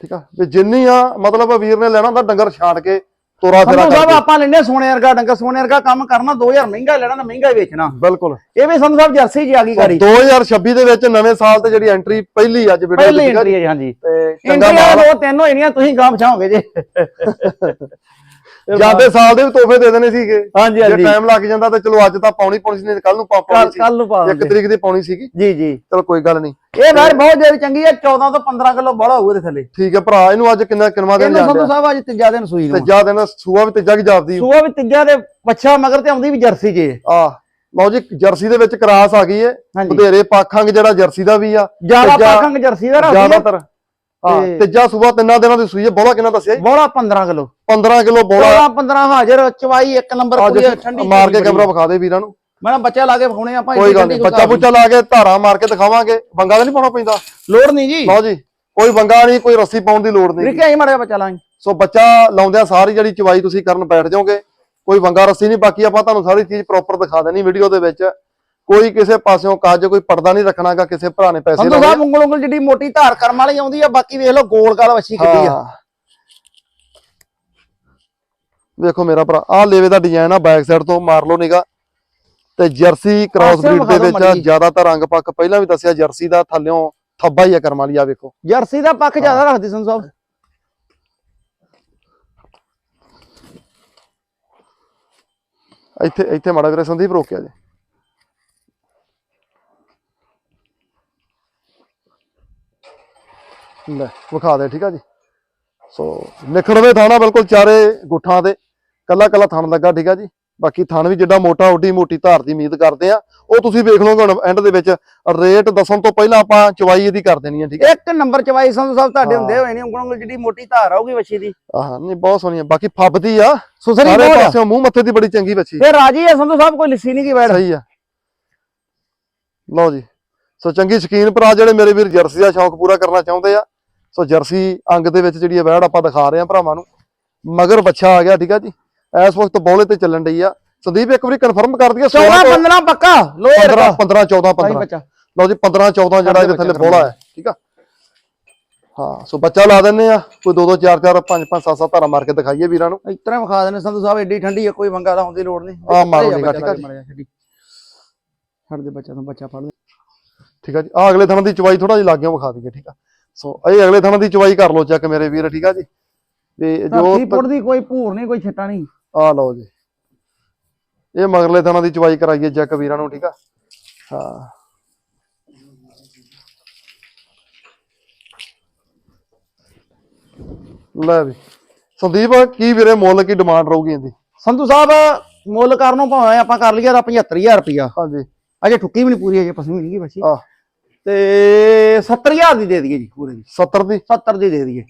Speaker 1: ਠੀਕ ਆ? ਵੀ ਜਿੰਨੀ ਆ ਮਤਲਬ ਵੀਰ ਨੇ ਲੈਣਾ ਹੁੰਦਾ ਡੰਗਰ ਛਾੜ ਕੇ ਤੋਰਾ ਫੇਰਾ
Speaker 2: ਸੰਧੂ ਸਾਹਿਬ
Speaker 1: ਕਰਕੇ।
Speaker 2: ਆਪਾਂ ਲੈਣੇ ਸੋਨੇ ਵਰਗਾ ਡੰਗਾ ਸੋਨੇ ਵਰਗਾ ਕੰਮ ਕਰਨਾ 2000 ਮਹਿੰਗਾ ਲੈਣਾ ਤਾਂ ਮਹਿੰਗਾ ਹੀ ਵੇਚਣਾ।
Speaker 1: ਬਿਲਕੁਲ।
Speaker 2: ਇਹ ਵੀ ਸੰਧੂ ਸਾਹਿਬ ਜਰਸੀ ਜੀ ਆ ਗਈ ਗਾੜੀ।
Speaker 1: 2026 ਦੇ ਵਿੱਚ ਨਵੇਂ ਸਾਲ ਤੇ ਜਿਹੜੀ ਐਂਟਰੀ ਪਹਿਲੀ ਅੱਜ ਵੀਡੀਓ
Speaker 2: ਪਹਿਲੀ ਐਂਟਰੀ ਹੈ ਜੀ, ਹਾਂਜੀ।
Speaker 1: ਤੇ ਚੰਗਾ
Speaker 2: ਇੰਡੀਆ
Speaker 1: ਮਾਲ
Speaker 2: ਤਿੰਨ ਤੁਸੀਂ ਗਾਂ ਪਛਾਓਗੇ ਜੇ।
Speaker 1: ਜਾਂਦੇ ਸਾਲ ਦੇ ਵੀ ਤੋਹਫੇ ਦੇ ਦੇਣੇ ਸੀਗੇ।
Speaker 2: ਹਾਂਜੀ
Speaker 1: ਜੇ
Speaker 2: ਹਾਂਜੀ।
Speaker 1: ਟਾਈਮ ਲੱਗ ਜਾਂਦਾ ਤੇ ਚਲੋ ਅੱਜ ਤਾਂ ਪਾਉਣੀ ਪਾਉਣੀ ਸੀ ਨਹੀਂ ਕੱਲ ਨੂੰ ਪਾ ਪਾਉਣੀ ਸੀ।
Speaker 2: ਕੱਲ ਨੂੰ ਪਾ
Speaker 1: ਇੱਕ ਤਰੀਕ ਦੀ ਪਾਉਣੀ ਸੀਗੀ।
Speaker 2: ਜੀ ਜੀ।
Speaker 1: ਚਲੋ ਕੋਈ ਗੱਲ ਨਹੀਂ।
Speaker 2: ਇਹ ਵੈਰ ਬਹੁਤ ਜਿਹੜੀ ਚੰਗੀ ਹੈ 14 ਤੋਂ 15 ਕਿਲੋ ਬੜਾ ਹੋਊ ਇਹਦੇ ਥੱਲੇ।
Speaker 1: ਠੀਕ ਹੈ ਭਰਾ ਇਹਨੂੰ ਅੱਜ ਕਿੰਨਾ ਕਿਨਵਾ
Speaker 2: ਇਹਨੂੰ ਸੰਧੂ
Speaker 1: ਜਾਂਦਾ
Speaker 2: ਸਾਹਿਬ ਅੱਜ ਤੀਜਾ ਦਿਨ ਸੂਈ ਨੂੰ।
Speaker 1: ਤੀਜਾ ਦਿਨ ਸੂਆ ਵੀ ਤੀਜਾ ਕੀ ਜਾਪਦੀ
Speaker 2: ਸੂਆ ਵੀ ਤੀਜਾ ਦੇ ਬੱਚਾ ਮਗਰ ਤੇ ਆਉਂਦੀ ਵੀ ਜਰਸੀ ਜੇ।
Speaker 1: ਆ ਲਓ ਜੀ ਜਰਸੀ ਦੇ ਵਿੱਚ ਕਰਾਸ ਆ ਗਈ ਹੈ ਵਧੇਰੇ ਪਾਖੰਗ ਜਿਹੜਾ ਜਰਸੀ ਦਾ ਵੀ ਆ
Speaker 2: ਜ਼ਿਆਦਾ ਪਾਖੰਗ ਜਰਸੀ ਦਾ
Speaker 1: ਜ਼ਿਆਦਾਤਰ ਹਾਂ
Speaker 2: ਤੇ-
Speaker 1: ਤੀਜਾ ਸੂਆ ਤਿੰਨਾਂ ਦਿਨਾਂ ਦੀ ਸੂਈ ਹੈ ਬੋਲਾ ਕਿੰਨਾ ਦੱਸਿਆ ਜੀ?
Speaker 2: ਬੋਲਾ 15 ਕਿਲੋ।
Speaker 1: 15 ਕਿਲੋ ਬੋਲਾ।
Speaker 2: 14 15 ਹਾਜ਼ਰ ਚਵਾਈ ਇੱਕ ਨੰਬਰ ਪੂਰੀ ਠੰਡੀ
Speaker 1: ਮਾਰ ਕੇ ਕੈਮਰਾ ਵਿਖਾ ਦੇ ਵੀਰਾਂ ਨੂੰ।
Speaker 2: ਮੈਂ ਬੱਚਾ ਲਾ ਕੇ ਵਿਖਾਉਣੇ ਆਪਾਂ
Speaker 1: ਕੋਈ ਗੱਲ ਨਹੀਂ ਬੱਚਾ ਬੁੱਚਾ ਲਾ ਕੇ ਧਾਰਾ ਮਾਰ ਕੇ ਦਿਖਾਵਾਂਗੇ ਬੰਗਾ ਤਾਂ ਨਹੀਂ ਪਾਉਣਾ ਪੈਂਦਾ।
Speaker 2: ਲੋੜ ਨਹੀਂ ਜੀ।
Speaker 1: ਲਓ ਜੀ ਕੋਈ ਬੰਗਾ ਨਹੀਂ ਕੋਈ ਰੱਸੀ ਪਾਉਣ ਦੀ ਲੋੜ ਨਹੀਂ
Speaker 2: ਰਿਕਿਆ ਹੀ ਮੜਿਆ ਬੱਚਾ ਲਾਂਗੇ।
Speaker 1: ਸੋ ਬੱਚਾ ਲਾਉਂਦਿਆਂ ਸਾਰੀ ਜਿਹੜੀ ਚਵਾਈ ਤੁਸੀਂ ਕਰਨ ਬੈਠ ਜਾਓਗੇ ਕੋਈ ਵੰਗਾ ਰੱਸੀ ਨਹੀਂ ਬਾਕੀ ਆਪਾਂ ਤੁਹਾਨੂੰ ਸਾਰੀ ਚੀਜ਼ ਪ੍ਰੋਪਰ ਦਿਖਾ ਦੇਣੀ ਵੀਡੀਓ ਦੇ ਵਿੱਚ। ਕੋਈ ਕਿਸੇ ਪਾਸਿਓਂ ਕਾਜ ਕੋਈ ਪਰਦਾ ਨਹੀਂ ਰੱਖਣਾਗਾ ਕਿਸੇ ਭਰਾ ਨੇ ਪੈਸੇ
Speaker 2: ਸੰਧੂ ਸਾਹਿਬ ਉਂਗਲ ਉਂਗਲ ਜਿਹੜੀ ਮੋਟੀ ਧਾਰ ਕਰਮ ਵਾਲੀ ਆਉਂਦੀ ਆ ਬਾਕੀ ਵੇਖ ਲਓ ਗੋਲ ਗਾਲ ਵੱਛੀ ਕਿੱਡੀ ਆ।
Speaker 1: ਵੇਖੋ ਮੇਰਾ ਭਰਾ ਆਹ ਲੇਵੇ ਦਾ ਡਿਜ਼ਾਈਨ ਆ ਬੈਕ ਸਾਈਡ ਤੋਂ ਮਾਰ ਲਓ ਨਿਗਾ ਤੇ ਜਰਸੀ ਕ੍ਰਾਸ ਬਰੀਡ ਦੇ ਵਿੱਚ। ਜ਼ਿਆਦਾਤਰ ਰੰਗ ਪੱਕ। ਪਹਿਲਾਂ ਵੀ ਦੱਸਿਆ ਜਰਸੀ ਦਾ ਥੱਲਿਓਂ ਥੱਬਾ ਹੀ ਆ ਕਰਮ ਵਾਲੀ ਆ ਵੇਖੋ।
Speaker 2: ਜਰਸੀ ਦਾ ਪੱਖ ਜ਼ਿਆਦਾ ਰੱਖਦੀ ਸੰਧੂ ਸਾਹਿਬ।
Speaker 1: ਇੱਥੇ ਇੱਥੇ ਮਾੜਾ ਵੀਰੇ ਸੰਦੀਪ ਰੋਕਿਆ ਜੀ। ਲੈ ਵਿਖਾ ਦੇ ਠੀਕ ਆ ਜੀ। ਸੋ ਨਿਖੜਵੇ ਥਾਣਾ ਬਿਲਕੁਲ ਚਾਰੇ ਗੁੱਠਾਂ ਤੇ ਕੱਲਾ ਕੱਲਾ ਥਣ ਲੱਗਾ ਠੀਕ ਆ ਜੀ। ਬਾਕੀ ਥਣ ਵੀ ਜਿੱਡਾ ਮੋਟਾ ਓਡੀ ਮੋਟੀ ਧਾਰ ਦੀ ਉਮੀਦ ਕਰਦੇ ਆ। ਉਹ ਤੁਸੀਂ ਵੇਖ ਲਓਗੇ ਹੁਣ ਐਂਡ ਦੇ ਵਿੱਚ ਰੇਟ ਦੱਸਣ ਤੋਂ ਪਹਿਲਾਂ ਆਪਾਂ ਚਵਾਈ ਇਹਦੀ ਕਰ ਦੇਣੀ ਆ ਠੀਕ ਆ
Speaker 2: ਇੱਕ ਨੰਬਰ ਚਵਾਈ ਸੰਧੂ ਸਾਹਿਬ ਤੁਹਾਡੇ। ਹੁੰਦੇ ਹੋਏ ਨਹੀਂ ਉਂਗਲ ਉਂਗਲ ਜਿਹੜੀ ਮੋਟੀ ਧਾਰ ਆਊਗੀ ਵੱਛੀ ਦੀ।
Speaker 1: ਆਹ ਨਹੀਂ ਬਹੁਤ ਸੋਹਣੀ ਆ। ਬਾਕੀ ਫੱਬਦੀ ਆ।
Speaker 2: ਸੁਸਰੀ
Speaker 1: ਸਾਰੇ
Speaker 2: ਬਹੁਤ ਆ।
Speaker 1: ਪਾਸਿਓਂ ਮੂੰਹ ਮੱਥੇ ਦੀ ਬੜੀ ਚੰਗੀ ਬੱਚੀ
Speaker 2: ਤੇ ਰਾਜੀ ਹੈ ਸੰਧੂ ਸਾਹਿਬ ਕੋਈ ਲਿੱਸੀ ਨਹੀਂ ਕੀ ਬੈਠ
Speaker 1: ਸਹੀ ਆ। ਲਓ ਜੀ। ਸੋ ਚੰਗੀ ਸ਼ਕੀਨ ਭਰਾ ਜਿਹੜੇ ਮੇਰੇ ਵੀਰ ਜਰਸੀ ਦਾ ਸ਼ੌਂਕ ਪੂਰਾ ਕਰਨਾ ਚਾਹੁੰਦੇ ਆ ਸੋ ਜਰਸੀ ਅੰਗ ਦੇ ਵਿੱਚ ਜਿਹੜੀ ਆ ਵੈੜ ਆਪਾਂ ਦਿਖਾ ਰਹੇ ਆ ਭਰਾਵਾਂ ਨੂੰ ਮਗਰ ਬੱਚਾ ਆ ਗਿਆ ਠੀਕ ਆ ਜੀ? ਇਸ ਵਕਤ ਬੋਲੇ ਤੇ ਚੱਲਣ ਡਈ ਆ। ਸੰਦੀਪ ਇੱਕ ਵਾਰੀ ਕਨਫਰਮ ਕਰ ਦਈਏ
Speaker 2: 14
Speaker 1: 16
Speaker 2: 15 ਪੱਕਾ ਲੋਏ
Speaker 1: 15 15 14
Speaker 2: ਭਾਈ
Speaker 1: 15
Speaker 2: ਬੱਚਾ।
Speaker 1: ਲਓ ਜੀ 15 14 ਜਿਹੜਾ ਇਹਦੇ ਥੱਲੇ ਬੋਲਾ ਹੈ ਠੀਕ ਆ? ਹਾਂ ਸੋ ਬੱਚਾ ਲਾ ਦਿੰਨੇ ਆ ਕੋਈ 2 2 4 4 5 5 7 7 ਧਾਰਾ ਮਾਰ ਕੇ ਦਿਖਾਈਏ ਵੀਰਾਂ ਨੂੰ।
Speaker 2: ਤਰ੍ਹਾਂ ਵਿਖਾ ਦੇਣੇ ਸੰਧੂ ਸਾਹਿਬ ਏਡੀ ਠੰਡੀ ਹੈ ਕੋਈ ਵੰਗਾ ਲਾਉਣ ਦੀ ਲੋੜ ਨਹੀਂ।
Speaker 1: ਆਹ ਮਾਰੋ ਠੀਕ ਆ ਜੀ।
Speaker 2: ਛੱਡ। ਦੇ ਬੱਚਾ ਨੂੰ ਬੱਚਾ ਫੜ ਲੈ।
Speaker 1: ਠੀਕ ਆ ਜੀ ਆ ਅਗਲੇ ਥਣ ਦੀ ਚਵਾਈ ਥੋੜਾ ਜਿਹਾ ਲਾਗਿਓ ਵਿਖਾ ਦਈਏ ਠੀਕ ਆ? ਸੋ ਇਹ ਅਗਲੇ ਥਣ ਦੀ ਚਵਾਈ ਕਰ ਲਓ ਚੈੱਕ ਮੇਰੇ ਵੀਰ ਠੀਕ ਆ ਜੀ? ਤੇ ਜੋ
Speaker 2: ਪੁੱਟ ਦੀ ਕੋਈ ਭੂਰ ਨਹੀਂ ਕੋਈ ਛੱਟਾ ਨਹੀਂ।
Speaker 1: ਆ ਲਓ ਜੀ। ਇਹ ਮਗਰਲੇ ਥਣਾਂ ਦੀ ਚਵਾਈ ਕਰਾਈਏ ਚੈੱਕ ਵੀਰਾਂ ਨੂੰ ਠੀਕ ਆ? ਹਾਂ। ਲੈ ਵੀ। ਸੰਦੀਪ ਕੀ ਵੀਰੇ ਮੁੱਲ ਕੀ ਡਿਮਾਂਡ ਰਹੂਗੀ ਇਹਦੀ?
Speaker 2: ਸੰਧੂ ਸਾਹਿਬ ਮੁੱਲ ਕਰਨੋਂ ਭਾਵੇਂ ਆਪਾਂ ਕਰ ਲਈਏ ਤਾਂ 75000 ਰੁਪਇਆ।
Speaker 1: ਹਾਂਜੀ।
Speaker 2: ਅਜੇ ਠੁੱਕੀ ਵੀ ਨਹੀਂ ਪੂਰੀ ਅਜੇ ਪਸਮੀ ਨਹੀਂ ਗਈ ਬੱਚੀ।
Speaker 1: ਆ
Speaker 2: ਤੇ 70000 ਦੀ ਦੇ ਦਈਏ ਜੀ ਪੂਰੇ ਦੀ।
Speaker 1: 70 ਦੀ?
Speaker 2: 70 ਦੀ ਦੇ ਦਈਏ।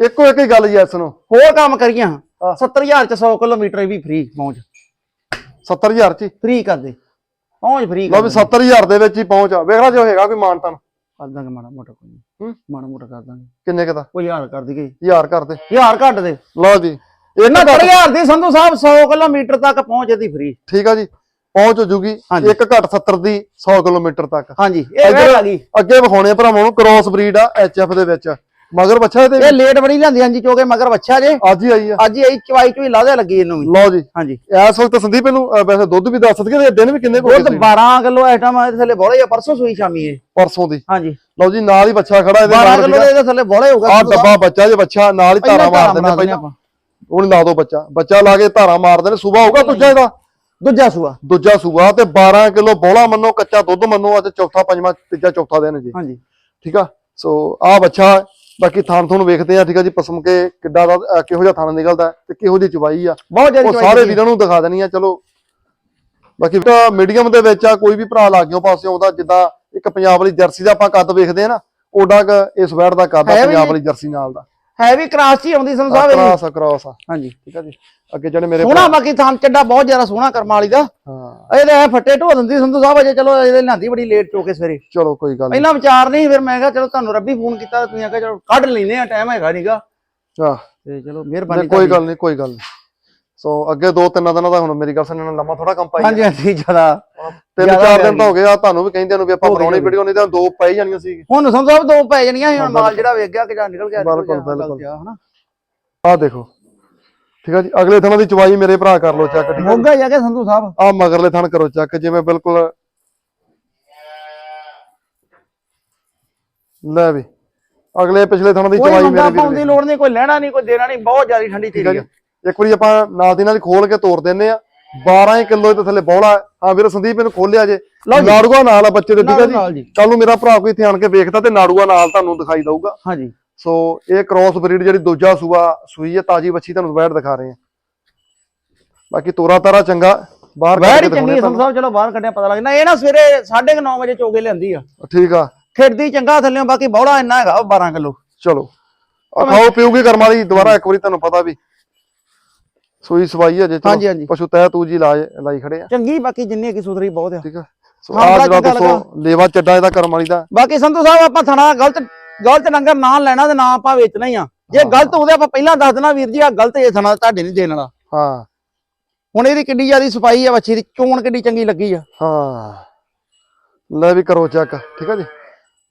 Speaker 1: ਇੱਕੋ ਇੱਕ ਹੀ ਗੱਲ ਜੀ ਇਸ ਨੂੰ।
Speaker 2: ਹੋਰ ਕੰਮ ਕਰੀਏ ਹਾਂ।
Speaker 1: ਹਾਂ।
Speaker 2: 70000 ਚ 100 ਕਿਲੋਮੀਟਰ ਵੀ ਫ੍ਰੀ ਪਹੁੰਚ।
Speaker 1: 70000 ਚ।
Speaker 2: ਫ੍ਰੀ ਕਰ ਦੇ। ਪਹੁੰਚ ਫ੍ਰੀ
Speaker 1: ਲਓ ਵੀ 70000 ਦੇ ਵਿੱਚ ਹੀ ਪਹੁੰਚ ਆ। ਵੇਖ ਲਾ ਜੋ ਹੈਗਾ ਕੋਈ ਮਾਨਤਨ
Speaker 2: ਕਰ ਦਾਂਗੇ ਮਾੜਾ ਮੋਟਾ ਕੋਈ।
Speaker 1: ਹੂੰ?
Speaker 2: ਮਾੜਾ ਮੋਟਾ ਕਰ ਦਾਂਗੇ।
Speaker 1: ਕਿੰਨੇ ਕੁ ਦਾ?
Speaker 2: ਕੋਈ ਹਜ਼ਾਰ ਕਰ ਦਈਏ।
Speaker 1: ਹਜ਼ਾਰ ਕਰ ਦੇ।
Speaker 2: ਹਜ਼ਾਰ ਘੱਟ ਦੇ।
Speaker 1: ਲਓ ਜੀ।
Speaker 2: ਇਹਨਾਂ
Speaker 1: ਇੱਕ ਘੱਟ।
Speaker 2: 70000 ਦੀ ਸੰਧੂ ਸਾਹਿਬ 100 ਕਿਲੋਮੀਟਰ ਤੱਕ ਪਹੁੰਚ ਇਹਦੀ ਫ੍ਰੀ
Speaker 1: ਠੀਕ ਆ ਜੀ। ਪਹੁੰਚ ਜੂਗੀ
Speaker 2: ਹਾਂਜੀ।
Speaker 1: ਇੱਕ ਘੱਟ 70 ਦੀ 100 ਕਿਲੋਮੀਟਰ ਤੱਕ।
Speaker 2: ਹਾਂਜੀ ਇਹ ਵੇਖ ਲੱਗੀ
Speaker 1: ਅੱਗੇ ਵਿਖਾਉਣੇ ਭਰਾਵਾਂ ਨੂੰ ਕ੍ਰੋਸ ਬਰੀਡ ਆ ਐਚਐਫ ਦੇ ਵਿੱਚ। ਮਗਰ ਬੱਚਾ ਇਹਦੇ
Speaker 2: ਇਹ ਲੇਟ ਬੜੀ ਲਿਆਂਦੀ ਹਾਂਜੀ ਚੋਗੇ ਮਗਰ ਬੱਚਾ ਜੇ।
Speaker 1: ਅੱਜ ਹੀ ਆਈ ਆ।
Speaker 2: ਅੱਜ ਹੀ ਆਈ ਚਵਾਈ ਚੋਈ ਲਾਦੇ ਲੱਗੀ ਇਹਨੂੰ ਵੀ।
Speaker 1: ਲਓ ਜੀ।
Speaker 2: ਹਾਂਜੀ।
Speaker 1: ਇਸ ਵਕਤ ਸੰਦੀਪ ਇਹਨੂੰ ਅਹ, ਵੈਸੇ ਦੁੱਧ ਵੀ ਦੱਸ ਸਕੇ ਤੇ ਦਿਨ ਵੀ ਕਿੰਨੇ ਕੋਲ
Speaker 2: ਦੁੱਧ 12 ਕਿਲੋ ਆਈਟਮ ਇਹਦੇ ਥੱਲੇ ਬੋਲੇ ਆ ਪਰਸੋਂ ਸੂਈ ਸ਼ਾਮੀ ਇਹ।
Speaker 1: ਪਰਸੋਂ ਦੀ।
Speaker 2: ਹਾਂਜੀ।
Speaker 1: ਲਓ ਜੀ ਨਾਲ ਹੀ ਬੱਚਾ ਖੜਾ ਇਹਦੇ
Speaker 2: 12
Speaker 1: ਨਾਲ
Speaker 2: ਕਿਲੋ ਦੇ ਇਹਦੇ ਥੱਲੇ ਬੋਲੇ ਹੋਊਗਾ
Speaker 1: ਆ ਡੱਬਾ ਬੱਚਾ ਜੇ ਬੱਚਾ ਨਾਲ ਹੀ ਧਾਰਾ ਮਾਰ ਦਿੰਦੇ ਪਹਿਲਾਂ। ਹੁਣ ਲਾ ਦੋ ਬੱਚਾ। ਬੱਚਾ ਲਾ ਕੇ ਧਾਰਾ ਮਾਰਦੇ ਨੇ ਸੂਬਾ ਹੋਊਗਾ ਦੂਜਾ ਇਹਦਾ।
Speaker 2: ਦੂਜਾ ਸੂਆ।
Speaker 1: ਦੂਜਾ ਸੂਬਾ ਤੇ 12 ਕਿਲੋ ਬੋਲਾ ਮੰਨੋ ਕੱਚਾ ਦੁੱਧ ਮੰਨੋ ਅੱਜ ਚੌਥਾ ਪੰਜਵਾਂ ਤੀਜਾ ਚੌਥਾ ਦਿਨ ਜੀ।
Speaker 2: ਹਾਂਜੀ।
Speaker 1: ਠੀਕ ਆ? ਸੋ ਆ ਬੱਚਾ ਬਾਕੀ ਥਾਣ ਤੁਹਾਨੂੰ ਵੇਖਦੇ ਆ ਠੀਕ ਆ ਜੀ ਪਸਮ ਕੇ ਕਿੱਡਾ ਦਾ ਕਿਹੋ ਜਿਹਾ ਥਾਣਾ ਨਿਕਲਦਾ ਤੇ ਕਿਹੋ ਜਿਹੀ ਚਵਾਈ ਆ।
Speaker 2: ਬਹੁਤ ਜ਼ਿਆਦਾ ਚਵਾਈ
Speaker 1: ਸਾਰੇ। ਵੀਰਾਂ ਨੂੰ ਦਿਖਾ ਦੇਣੀ ਆ ਚਲੋ। ਬਾਕੀ ਤਾਂ ਮੀਡੀਅਮ ਦੇ ਵਿੱਚ ਆ ਕੋਈ ਵੀ ਭਰਾ ਲਾਗਿਓ ਪਾਸੇ ਆਉਂਦਾ ਜਿੱਦਾਂ ਇੱਕ ਪੰਜਾਬ ਵਾਲੀ ਜਰਸੀ ਦਾ ਆਪਾਂ ਕੱਦ ਵੇਖਦੇ ਆ ਨਾ ਓਡਾ ਇਸ ਵੈੜ ਦਾ ਕੱਦ ਆ ਪੰਜਾਬ। ਵਾਲੀ ਜਰਸੀ ਨਾਲ ਦਾ।
Speaker 2: ਹੈ ਵੀ ਕ੍ਰਾਸ ਹੀ ਆਉਂਦੀ ਸੰਧੂ ਸਾਹਿਬ ਇਹ
Speaker 1: ਕ੍ਰਾਸ ਕ੍ਰਾਸ
Speaker 2: ਹਾਂਜੀ।
Speaker 1: ਠੀਕ ਆ ਜੀ। ਅੱਗੇ ਜਿਹੜੇ ਮੇਰੇ
Speaker 2: ਸੋਹਣਾ ਬਾਕੀ ਥਾਂ ਚੱਡਾ ਬਹੁਤ ਜ਼ਿਆਦਾ ਸੋਹਣਾ ਕਰਮ ਵਾਲੀ ਦਾ।
Speaker 1: ਹਾਂ।
Speaker 2: ਇਹਦੇ ਐ ਫੱਟੇ ਢੋ ਦਿੰਦੀ ਸੰਧੂ ਸਾਹਿਬ ਅਜੇ ਚਲੋ ਇਹਦੇ ਲਿਆਂਦੀ ਬੜੀ ਲੇਟ ਚੋਕੇ ਸਵੇਰੇ।
Speaker 1: ਚਲੋ ਕੋਈ ਗੱਲ ਨਹੀਂ
Speaker 2: ਪਹਿਲਾਂ ਵਿਚਾਰ ਨਹੀਂ ਫਿਰ ਮੈਂ ਕਿਹਾ ਚਲੋ ਤੁਹਾਨੂੰ ਰੱਬੀ ਫੋਨ ਕੀਤਾ ਤੁਸੀਂ ਆਖਿਆ ਚਲੋ ਕੱਢ ਲੈਨੇ ਆ ਟਾਈਮ ਹੈਗਾ ਨਹੀਂਗਾ
Speaker 1: ਹਾਂ
Speaker 2: ਤੇ ਚਲੋ ਮਿਹਰਬਾਨੀ
Speaker 1: ਕੋਈ ਗੱਲ ਨਹੀਂ ਕੋਈ ਗੱਲ ਨਹੀਂ ਸੋ ਅੱਗੇ ਦੋ ਤਿੰਨ ਦਿਨਾਂ ਦਾ ਹੁਣ ਮੇਰੀ ਗੱਲ ਸੁਣਨ ਲੰਮਾ ਥੋੜਾ ਕੰਮ ਪਾਈ
Speaker 2: ਹਾਂਜੀ ਹਾਂਜੀ ਜ਼ਿਆਦਾ।
Speaker 1: ਤਿੰਨ ਚਾਰ ਦਿਨ ਤਾਂ ਹੋ ਗਏ ਆ ਤੁਹਾਨੂੰ ਵੀ ਕਹਿੰਦੇ ਨੂੰ ਵੀ ਆਪਾਂ
Speaker 2: ਹੋ
Speaker 1: ਬਣਾਉਣੀ
Speaker 2: ਹੋ।
Speaker 1: ਵੀਡੀਓ ਨਹੀਂ ਤਾਂ ਦੋ ਪੈ ਜਾਣੀਆਂ ਸੀ।
Speaker 2: ਹੁਣ ਸੰਧੂ ਸਾਹਿਬ ਦੋ ਪੈ ਜਾਣੀਆਂ ਸੀ, ਹੁਣ
Speaker 1: ਹਾਂ,
Speaker 2: ਮਾਲ ਜਿਹੜਾ ਵੇਖ ਗਿਆ ਕਿ ਜਾਂ ਨਿਕਲ ਗਿਆ
Speaker 1: ਬਿਲਕੁਲ, ਬਿਲਕੁਲ।
Speaker 2: ਆ,
Speaker 1: ਦੇਖੋ। ਠੀਕ ਆ ਜੀ ਅਗਲੇ ਥਾਂ ਦੀ ਚਵਾਈ ਮੇਰੇ ਭਰਾ ਕਰ ਲੋ ਚੈੱਕ ਠੀਕ ਆ
Speaker 2: ਮੋਗਾ ਜਾ। ਕੇ ਸੰਧੂ ਸਾਹਿਬ।
Speaker 1: ਆ ਮਗਰਲੇ ਥਣ ਕਰੋ ਚੈੱਕ ਜਿਵੇਂ ਬਿਲਕੁਲ ਲੈ ਵੀ ਅਗਲੇ ਪਿਛਲੇ ਥਣ ਦੀ
Speaker 2: ਕੋਈ
Speaker 1: ਚਵਾਈ ਮੇਰੇ ਵੀਰ
Speaker 2: ਦੀ ਲੋੜ ਨਹੀਂ ਕੋਈ ਲੈਣਾ ਨਹੀਂ ਕੋਈ ਦੇਣਾ ਨਹੀਂ ਬਹੁਤ ਜ਼ਿਆਦਾ ਠੰਡੀ
Speaker 1: ਠੀਕ ਆ
Speaker 2: ਚੀਜ਼ ਆ।
Speaker 1: ਇੱਕ ਵਾਰੀ ਆਪਾਂ ਨਾਲ ਦੀ ਨਾਲ ਹੀ ਖੋਲ ਕੇ ਤੋੜ ਦਿੰਨੇ ਆ। 12 ਕਿਲੋ ਤੇ ਥੱਲੇ ਬੌਲਾ ਹਾਂ। ਵੀਰ ਸੰਦੀਪ ਇਹਨੂੰ ਖੋਲਿਆ ਜੇ। ਨਾੜੂਆ ਨਾਲ ਆ ਬੱਚੇ ਦੇ ਠੀਕ ਆ ਜੀ। ਕੱਲ ਨੂੰ ਮੇਰਾ ਭਰਾ ਕੋਈ ਇੱਥੇ ਆਣ ਕੇ ਵੇਖਦਾ ਤੇ ਨਾੜੂਆ ਨਾਲ ਤੁਹਾਨੂੰ ਦਿਖਾਈ ਦਊਗਾ।
Speaker 2: ਹਾਂਜੀ
Speaker 1: ਸੋ ਇਹ ਕ੍ਰੋਸ ਬਰੀਡ ਜਿਹੜੀ ਦੂਜਾ ਸੂਆ ਸੂਈ ਹੈ ਤਾਜੀ ਬੱਚੀ ਤੁਹਾਨੂੰ ਬੈਠ ਦਿਖਾ ਰਹੇ ਆ ਬਾਕੀ ਤੋਰਾ ਤਾਰਾ ਚੰਗਾ। ਬਾਹਰ ਕੱਢ ਕੇ
Speaker 2: ਚੰਗੀ ਸਾਹਿਬ ਚਲੋ ਬਾਹਰ ਕੱਢਿਆ ਪਤਾ ਲੱਗਦਾ ਇਹ ਨਾ ਸਵੇਰੇ 9:30 ਵਜੇ ਚੋਗੇ ਲਿਆਂਦੀ ਆ।
Speaker 1: ਠੀਕ ਆ।
Speaker 2: ਖੇਡਦੀ ਚੰਗਾ ਥੱਲਿਓ ਬਾਕੀ ਬੌੜਾ ਇੰਨਾ ਹੈਗਾ ਉਹ 12 ਕਿਲੋ।
Speaker 1: ਚਲੋ। ਖਾਓ ਪੀਓਗੇ ਕਰਮ ਵਾਲੀ ਦੁਬਾਰਾ ਇੱਕ ਵਾਰੀ ਤੁਹਾਨੂੰ ਪਤਾ ਵੀ ਸੂਈ ਸਵਾਈ ਹੈ ਜੇ
Speaker 2: ਹਾਂਜੀ, ਹਾਂਜੀ।
Speaker 1: ਪਸ਼ੂ ਤੈ ਤੂ ਜੀ ਲਾਏ ਲਾਈ ਖੜੇ ਆ।
Speaker 2: ਚੰਗੀ ਬਾਕੀ ਜਿੰਨੀ ਕੀ ਸੁਥਰੀ ਬਹੁਤ ਆ।
Speaker 1: ਠੀਕ ਆ। ਸੋ
Speaker 2: ਹਾਂ,
Speaker 1: ਆ
Speaker 2: ਬੜਾ
Speaker 1: ਜਿਹੜਾ
Speaker 2: ਚੰਗਾ
Speaker 1: ਦੱਸੋ ਲੇਵਾ ਚੱਡਾ ਇਹਦਾ ਕਰਮ ਵਾਲੀ ਦਾ।
Speaker 2: ਬਾਕੀ ਸੰਧੂ ਸਾਹਿਬ ਆਪਾਂ ਥਣਾ ਗਲਤ ਗਲਤ ਨੰਗਰ ਨਾ ਲੈਣਾ ਤੇ ਨਾ ਆਪਾਂ ਵੇਚਣਾ ਹੀ ਆ। ਜੇ
Speaker 1: ਹਾਂ।
Speaker 2: ਗਲਤ ਹੋਵੇ ਆਪਾਂ ਪਹਿਲਾਂ ਦੱਸ ਦੇਣਾ ਵੀਰ ਜੀ ਆ ਗਲਤ ਇਹ ਥਣਾ ਤੁਹਾਡੇ ਨਹੀਂ ਦੇਣ ਵਾਲਾ।
Speaker 1: ਹਾਂ।
Speaker 2: ਹੁਣ ਇਹਦੀ ਕਿੱਡੀ ਜਿਆਦੀ ਸਫ਼ਾਈ ਆ ਬੱਚੀ ਦੀ ਚੋਣ ਕਿੱਡੀ ਚੰਗੀ ਲੱਗੀ ਆ।
Speaker 1: ਹਾਂ। ਲੈ ਵੀ ਕਰੋ ਚੈੱਕ ਠੀਕ ਆ ਜੀ।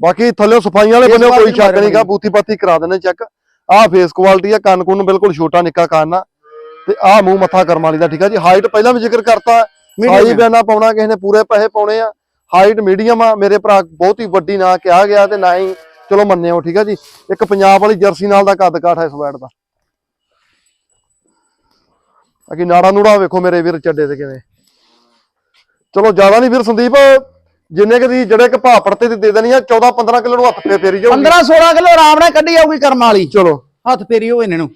Speaker 1: ਬਾਕੀ ਥੱਲੇ ਸਫਾਈਆਂ ਵਾਲੇ ਬੰਨੇ ਕੋਈ ਸ਼ੱਕ ਨਹੀਂਗਾ ਬੂਥੀ ਪਾਤੀ ਕਰਾ ਦਿੰਦੇ ਚੈੱਕ ਆਹ ਫੇਸ ਕੁਆਲਿਟੀ ਆ ਕੰਨ ਕੁੰਨ ਬਿਲਕੁਲ ਛੋਟਾ ਨਿੱਕਾ ਕੰਨ ਆ। ਤੇ ਆਹ ਮੂੰਹ ਮੱਥਾ ਕਰਮ ਵਾਲੀ ਦਾ ਠੀਕ ਆ ਜੀ? ਹਾਈਟ ਪਹਿਲਾਂ ਵੀ ਜ਼ਿਕਰ ਕਰਤਾ। ਸਾਈ। ਬਿਆਨਾ ਪਾਉਣਾ ਕਿਸੇ ਨੇ ਪੂਰੇ ਪੈਸੇ ਪਾਉਣੇ ਆ। ਹਾਈਟ ਮੀਡੀਅਮ ਆ ਮੇਰੇ ਭਰਾ ਬਹੁਤ ਹੀ ਵੱਡੀ ਨਾ ਕਿਹਾ ਗਿਆ ਤੇ ਨਾ ਹੀ ਚਲੋ ਮੰਨਿਓ ਠੀਕ ਆ ਜੀ? ਇੱਕ ਪੰਜਾਬ ਵਾਲੀ ਜਰਸੀ ਨਾਲ ਦਾ ਕੱਦ ਕਾਠ ਹੈ ਇਸ ਦਾ। ਅਗੀ ਨਾੜਾ ਨੂੜਾ ਵੇਖੋ ਮੇਰੇ ਵੀਰ ਚੱਡੇ ਤੇ ਕਿਵੇਂ। ਚਲੋ ਜ਼ਿਆਦਾ ਨਹੀਂ ਵੀਰ ਸੰਦੀਪ ਜਿੰਨੇ ਕਿ ਦੀ ਜਿਹੜੇ ਕਿ ਭਾਅ ਪੜਤੇ ਦੀ ਦੇਣੀ ਆ 14 15 ਕਿਲੋ ਨੂੰ ਹੱਥ ਤੇ ਫੇਰੀ ਜਾਊਗੀ।
Speaker 2: 15 16 ਕਿਲੋ ਆਰਾਮ ਨਾਲ ਕੱਢੀ ਆਊਗੀ ਕਰਮ ਵਾਲੀ।
Speaker 1: ਚਲੋ।
Speaker 2: ਹੱਥ ਫੇਰੀ ਹੋਏ ਇਹਨਾਂ। ਨੂੰ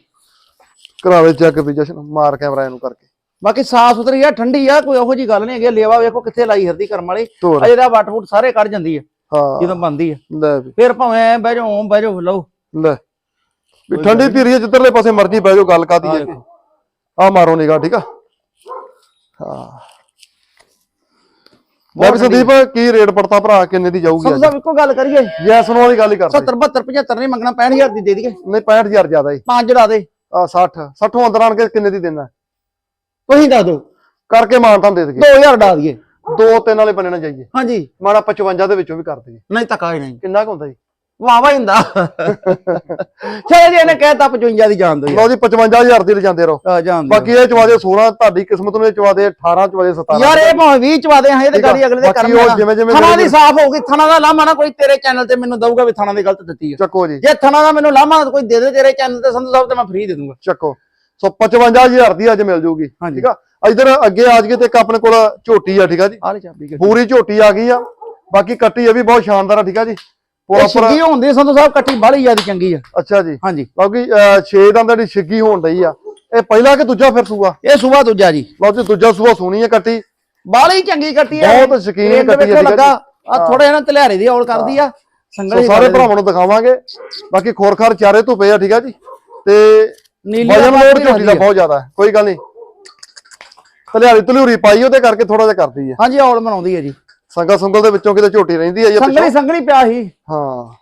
Speaker 1: ਕਰਾਵੇ ਚੈੱਕ ਵੀ ਜਸ਼ਨ ਮਾਰ ਕੈਮਰਾ ਇਹਨੂੰ ਕਰਕੇ।
Speaker 2: ਬਾਕੀ ਸਾਫ਼ ਸੁਥਰੀ ਆ ਠੰਡੀ ਆ ਕੋਈ ਉਹੋ ਜੀ ਗੱਲ ਨਹੀਂ ਹੈਗੀ। ਲੇਵਾ ਵੇਖੋ ਕਿੱਥੇ ਲਾਈ ਫਿਰਦੀ ਕਰਮ ਵਾਲੀ।
Speaker 1: ਤੋਰ
Speaker 2: ਅਜੇ ਦਾ ਵੱਟ ਫੁੱਟ ਸਾਰੇ ਕੱਢ ਜਾਂਦੀ ਆ
Speaker 1: ਹਾਂ।
Speaker 2: ਜਦੋਂ ਬੰਦੀ ਆ।
Speaker 1: ਲੈ ਵੀ।
Speaker 2: ਫਿਰ ਭਾਵੇਂ ਐਂ ਬਹਿ ਜਾਓ ਬਹਿ ਜਾਓ ਲਓ।
Speaker 1: ਲੈ। ਵੀ ਠੰਡੀ ਧੀਰੀ ਜਿੱਧਰਲੇ ਪਾਸੇ ਮਰਜ਼ੀ ਬਹਿ ਜਾਓ ਗੱਲ ਕਾਦੀ ਹੈ ਆ ਮਾਰੋ ਨਿਗਾ ਠੀਕ ਆ? ਹਾਂ। ਵੀ ਸੰਦੀਪ ਕੀ ਰੇਟ ਪੜਤਾ ਭਰਾ ਕਿੰਨੇ ਦੀ ਜਾਊਗੀ
Speaker 2: ਸਭ ਸਾਹਿਬ ਇੱਕੋ ਗੱਲ ਕਰੀਏ।
Speaker 1: ਜੈਸ ਨੂੰ ਵਾਲੀ ਗੱਲ ਹੀ ਕਰਦੇ।
Speaker 2: 70 72 75 ਨਹੀਂ ਮੰਗਣਾ 65000 ਦੀ ਦੇ ਦਈਏ।
Speaker 1: ਨਹੀਂ 65000 ਜ਼ਿਆਦਾ ਹੀ।
Speaker 2: ਪੰਜ ਲਾ ਦੇ।
Speaker 1: ਆ 60 60 ਅੰਦਰ ਆਣ ਕੇ ਕਿੰਨੇ ਦੀ ਦੇਣਾ?
Speaker 2: ਤੁਸੀਂ ਦੱਸ ਦਿਓ।
Speaker 1: ਕਰਕੇ ਮਾਨਤਾਂ ਦੇ ਦਈਏ।
Speaker 2: 2000 ਡਾ ਦਈਏ।
Speaker 1: ਦੋ ਤਿੰਨ ਵਾਲੇ ਬੰਨੇ ਨਾ ਜਾਈਏ।
Speaker 2: ਹਾਂਜੀ।
Speaker 1: ਮਾੜਾ 55 ਦੇ ਵਿੱਚੋਂ ਵੀ ਕਰ ਦਈਏ।
Speaker 2: ਨਹੀਂ ਧੱਕਾ ਹੀ ਨਹੀਂ।
Speaker 1: ਕਿੰਨਾ ਕੁ ਹੁੰਦਾ ਜੀ?
Speaker 2: ਵਾਵਾ ਹੀ ਹੁੰਦਾ। ਚਲੋ ਜੀ ਇਹਨੇ ਕਹਿਤਾ 55 ਦੀ ਜਾਣ ਦੋ
Speaker 1: ਲਓ ਜੀ 55000 ਦੀ ਲਿਜਾਂਦੇ ਰਹੋ।
Speaker 2: ਆ ਜਾਣ ਦਿਓ।
Speaker 1: ਬਾਕੀ ਇਹ ਚਵਾ ਦੇ 16 ਤੁਹਾਡੀ ਕਿਸਮਤ ਨੂੰ ਇਹ ਚਵਾ ਦੇ 18 ਚਵਾ ਦੇ 17
Speaker 2: ਯਾਰ ਇਹ ਭਾਵੇਂ 20 ਚਵਾ ਦੇ ਹਾਂ ਇਹ ਤੇ
Speaker 1: ਠੀਕ ਆ।
Speaker 2: ਗਾੜੀ ਅਗਲੇ ਦੇ
Speaker 1: ਬਾਕੀ
Speaker 2: ਕਰਮ
Speaker 1: ਉਹ। ਜਿਵੇਂ- ਜਿਵੇਂ
Speaker 2: ਥਣਾ ਦੀ
Speaker 1: ਜਿਹੜੇ-
Speaker 2: ਸਾਫ਼ ਹੋਊਗੀ ਥਣਾ ਦਾ ਲਾਮਾ ਨਾ ਕੋਈ ਤੇਰੇ ਚੈਨਲ ਤੇ ਮੈਨੂੰ ਦਊਗਾ ਵੀ ਥਣਾ ਦੀ ਗਲਤ ਦਿੱਤੀ ਹੈ
Speaker 1: ਚੱਕੋ ਜੀ।
Speaker 2: ਜੇ ਥਣਾ ਦਾ ਮੈਨੂੰ ਲਾਮਾ ਕੋਈ ਦੇ ਦੇ ਤੇਰੇ ਚੈਨਲ ਤੇ ਸੰਧੂ ਸਾਹਿਬ ਤੇ ਮੈਂ ਫ੍ਰੀ ਦੇ ਦੂੰਗਾ।
Speaker 1: ਚੱਕੋ। ਸੋ 55000 ਦੀ ਅੱਜ ਮਿਲ ਜੂਗੀ
Speaker 2: ਹਾਂਜੀ।
Speaker 1: ਠੀਕ ਆ? ਇਧਰ ਅੱਗੇ ਆ ਜਗੇ ਤੇ ਇੱਕ ਆਪਣੇ ਕੋਲ ਝੋਟੀ ਆ ਠੀਕ ਆ ਜੀ?
Speaker 2: ਆ ਲੈ ਚਾਬੀ ਕੇ
Speaker 1: ਪੂਰੀ ਝੋਟੀ ਆ ਗਈ ਆ। ਬਾਕੀ ਕੱਟੀ ਇਹ ਵੀ ਬਹੁਤ ਸ਼ਾਨਦਾਰ ਆ ਠੀਕ ਆ ਜੀ? ਪ੍ਰੋਪਰ
Speaker 2: ਛਿੱਗੀ ਹੁੰਦੀ ਸੰਧੂ ਸਾਹਿਬ ਕੱਟੀ ਬਾਹਲੀ ਜ਼ਿਆਦਾ ਚੰਗੀ ਆ।
Speaker 1: ਅੱਛਾ ਜੀ।
Speaker 2: ਹਾਂਜੀ।
Speaker 1: ਬਾਕੀ 6 ਦੰਦ ਦੀ ਛਿੱਗੀ ਹੋਣ ਡਈ ਆ। ਇਹ ਪਹਿਲਾ ਕਿ ਦੂਜਾ ਫਿਰ ਸੂਆ?
Speaker 2: ਇਹ ਸੂਆ ਦੂਜਾ ਜੀ।
Speaker 1: ਲਓ ਜੀ ਦੂਜਾ ਸੂਆ ਸੋਹਣੀ ਆ ਕੱਟੀ
Speaker 2: ਬਾਹਲੀ ਚੰਗੀ ਕੱਟੀ ਆ।
Speaker 1: ਬਹੁਤ ਸ਼ੌਕੀਨ ਕੱਟੀ ਆ, ਆ
Speaker 2: ਲੱਗਾ। ਆ ਥੋੜੇ ਇਹਨਾਂ ਤਲਿਆਰੇ ਦੀ ਔਲ ਕਰਦੀ ਆ। ਸੰਗਲੀ
Speaker 1: ਸਾਰੇ ਭਰਾਵਾਂ ਨੂੰ ਦਿਖਾਵਾਂਗੇ। ਬਾਕੀ ਖੋਰਖਾਰ ਚਾਰੇ ਧੁੱਪੇ ਆ ਠੀਕ ਆ ਜੀ। ਤੇ ਵਜਨ ਲੋਡ ਝੋਟੀ ਦਾ
Speaker 2: ਆ।
Speaker 1: ਬਹੁਤ ਜ਼ਿਆਦਾ ਕੋਈ ਗੱਲ ਨਹੀਂ। ਤਲਿਆਰੀ ਤਲੂਰੀ ਪਾਈ ਉਹਦੇ ਕਰਕੇ ਥੋੜਾ ਜਿਹਾ ਕਰਦੀ ਆ।
Speaker 2: ਹਾਂਜੀ ਔਲ ਬਣਾਉਂਦੀ ਹੈ ਜੀ।
Speaker 1: ਸੰਗਾ ਸੰਗਲ ਦੇ ਵਿੱਚੋਂ ਕਿਤੇ ਝੋਟੀ ਰਹਿੰਦੀ ਆ ਜਾਂ
Speaker 2: ਸੰਗਲੀ ਸੰਗਲੀ ਪਿਆ ਸੀ।
Speaker 1: ਹਾਂ।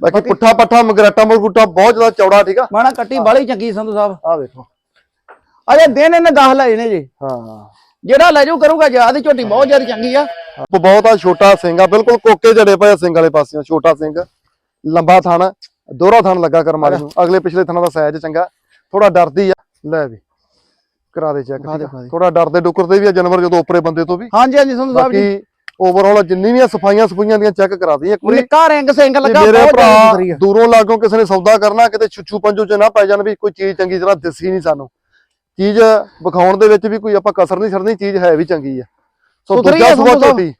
Speaker 1: ਬਾਕੀ ਪੁੱਠਾ ਪੱਠਾ ਮਗਰਾਟਾ ਮਰਗੂਟਾ ਬਹੁਤ ਜ਼ਿਆਦਾ ਚੌੜਾ ਠੀਕ ਆ।
Speaker 2: ਮਾਣਾ ਕੱਟੀ ਬਾਹਲੀ ਚੰਗੀ ਸੰਧੂ ਸਾਹਿਬ।
Speaker 1: ਆ ਦੇਖੋ
Speaker 2: ਅਜੇ ਦਿਨ ਇਹਨੇ ਗਾਹ ਲਏ ਨੇ ਜੀ।
Speaker 1: ਹਾਂ।
Speaker 2: ਜਿਹੜਾ ਲੈ ਜਾਊ ਕਰੂਗਾ ਯਾਦ ਦੀ ਝੋਟੀ ਬਹੁਤ ਜ਼ਿਆਦਾ ਚੰਗੀ ਆ।
Speaker 1: ਬਹੁਤ ਆ ਛੋਟਾ ਸਿੰਘ ਆ ਬਿਲਕੁਲ ਕੋਕੇ ਜੜੇ ਪਏ ਸਿੰਘ ਵਾਲੇ ਪਾਸਿਓਂ ਛੋਟਾ ਸਿੰਘ। ਲੰਬਾ ਥਣ ਦੋਹਰਾ ਥਣ ਲੱਗਾ ਕਰਮਾਲੀ ਨੂੰ। ਅਗਲੇ ਪਿਛਲੇ ਥਣਾਂ ਦਾ ਸਾਈਜ਼ ਚੰਗਾ। ਥੋੜਾ ਡਰਦੀ ਆ। ਲੈ ਵੀ। ਕਰਾ ਦੇ ਚੈੱਕ। ਥੋੜਾ ਡਰਦੇ ਡੁਕਰਦੇ ਵੀ ਆ ਜਾਨਵਰ ਜਦੋਂ ਉੱਪਰੇ ਬੰਦੇ ਤੋਂ ਵੀ।
Speaker 2: ਹਾਂਜੀ ਹਾਂਜੀ ਸੰਧੂ ਸਾਹਿਬ ਜੀ।
Speaker 1: ਓਵਰਆਲ ਜਿੰਨੀ ਵੀ ਸਫਾਈਆਂ ਸਫਾਈਆਂ ਦੀਆਂ ਚੈੱਕ ਕਰਾ ਦੀ ਇੱਕ ਵਾਰੀ
Speaker 2: ਨਿੱਕਾ ਰਿੰਗ
Speaker 1: ਤੇ
Speaker 2: ਲੱਗਾ
Speaker 1: ਮੇਰੇ ਭਰਾ ਦੂਰੋਂ ਲਾਗੋਂ ਕਿਸੇ ਨੇ ਸੌਦਾ ਕਰਨਾ ਕਿਤੇ ਛੁੱਛੂ ਪੰਜੂ ਚ ਨਾ ਪੈ ਜਾਣ ਵੀ ਕੋਈ ਚੀਜ਼ ਚੰਗੀ ਤਰ੍ਹਾਂ ਦਿਸੀ ਨਹੀਂ ਸਾਨੂੰ। ਚੀਜ਼ ਵਿਖਾਉਣ ਦੇ ਵਿੱਚ ਵੀ ਕੋਈ ਆਪਾਂ ਕਸਰ ਨਹੀਂ ਛੱਡਣੀ ਚੀਜ਼ ਹੈ ਵੀ ਚੰਗੀ ਆ। ਸੋ ਦੂਜਾ
Speaker 2: ਸਾਹਿਬ।
Speaker 1: ਝੋਟੀ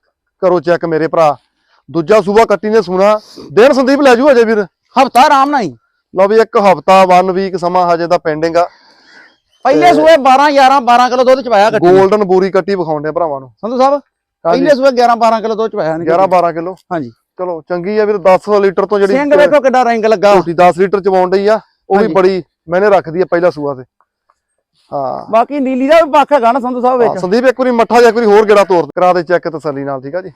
Speaker 1: ਕਰੋ ਚੈੱਕ ਮੇਰੇ ਭਰਾ। ਦੂਜਾ ਸੂਆ ਕੱਟੀ ਨੇ ਸੁਣਾ। ਦਿਨ ਸੰਦੀਪ ਲੈ ਜੂ ਅਜੇ ਵੀਰ।
Speaker 2: ਹਫਤਾ ਆਰਾਮ ਨਾਲ ਹੀ।
Speaker 1: ਲਓ ਵੀ ਇੱਕ ਹਫਤਾ 1 ਵੀਕ ਸਮਾਂ ਹਜੇ ਦਾ ਪੈਂਡਿੰਗ ਆ।
Speaker 2: ਪਹਿਲੇ ਸੂਏ 12 11 12 ਕਿਲੋ ਦੁੱਧ ਚਵਾਇਆ ਕੱਟੀ।
Speaker 1: 골ਡਨ ਬੂਰੀ ਕੱਟੀ ਵਿਖਾਉਣ ਦੇ ਭਰਾਵਾਂ ਨੂੰ।
Speaker 2: ਸੰਧੂ ਸਾਹਿਬ ਪਹਿਲੇ ਸੂਏ 11 12 ਕਿਲੋ ਦੁੱਧ ਚਵਾਇਆ ਨੇ
Speaker 1: 11 12 ਕਿਲੋ।
Speaker 2: ਹਾਂਜੀ।
Speaker 1: ਚਲੋ ਚੰਗੀ ਆ ਵੀਰ 10 ਲੀਟਰ ਤੋਂ ਜਿਹੜੀ
Speaker 2: ਸਿੰਘ ਵੇਖੋ ਕਿੱਡਾ ਰਿੰਗ ਲੱਗਾ।
Speaker 1: ਝੋਟੀ 10 ਲੀਟਰ ਚਵਾਉਣ ਡਈ ਆ ਉਹ ਵੀ। ਬੜੀ ਮੈਨੇ ਰੱਖਦੀ ਆ ਪਹਿਲਾ ਸੂਆ ਤੇ। ਹਾਂ।
Speaker 2: ਬਾਕੀ ਨੀਲੀ ਦਾ ਵੀ ਪੱਖ ਹੈਗਾ ਨਾ ਸੰਧੂ ਸਾਹਿਬ ਵਿੱਚ।
Speaker 1: ਸੰਦੀਪ ਇੱਕ ਵਾਰੀ ਮੱਠਾ ਜਾਂ ਇੱਕ ਵਾਰੀ ਹੋਰ ਗੇੜਾ ਤੋਰ ਕਰਾ ਦੇ ਚੈੱਕ ਤਸੱਲੀ ਨਾਲ ਠੀਕ ਆ ਜੀ।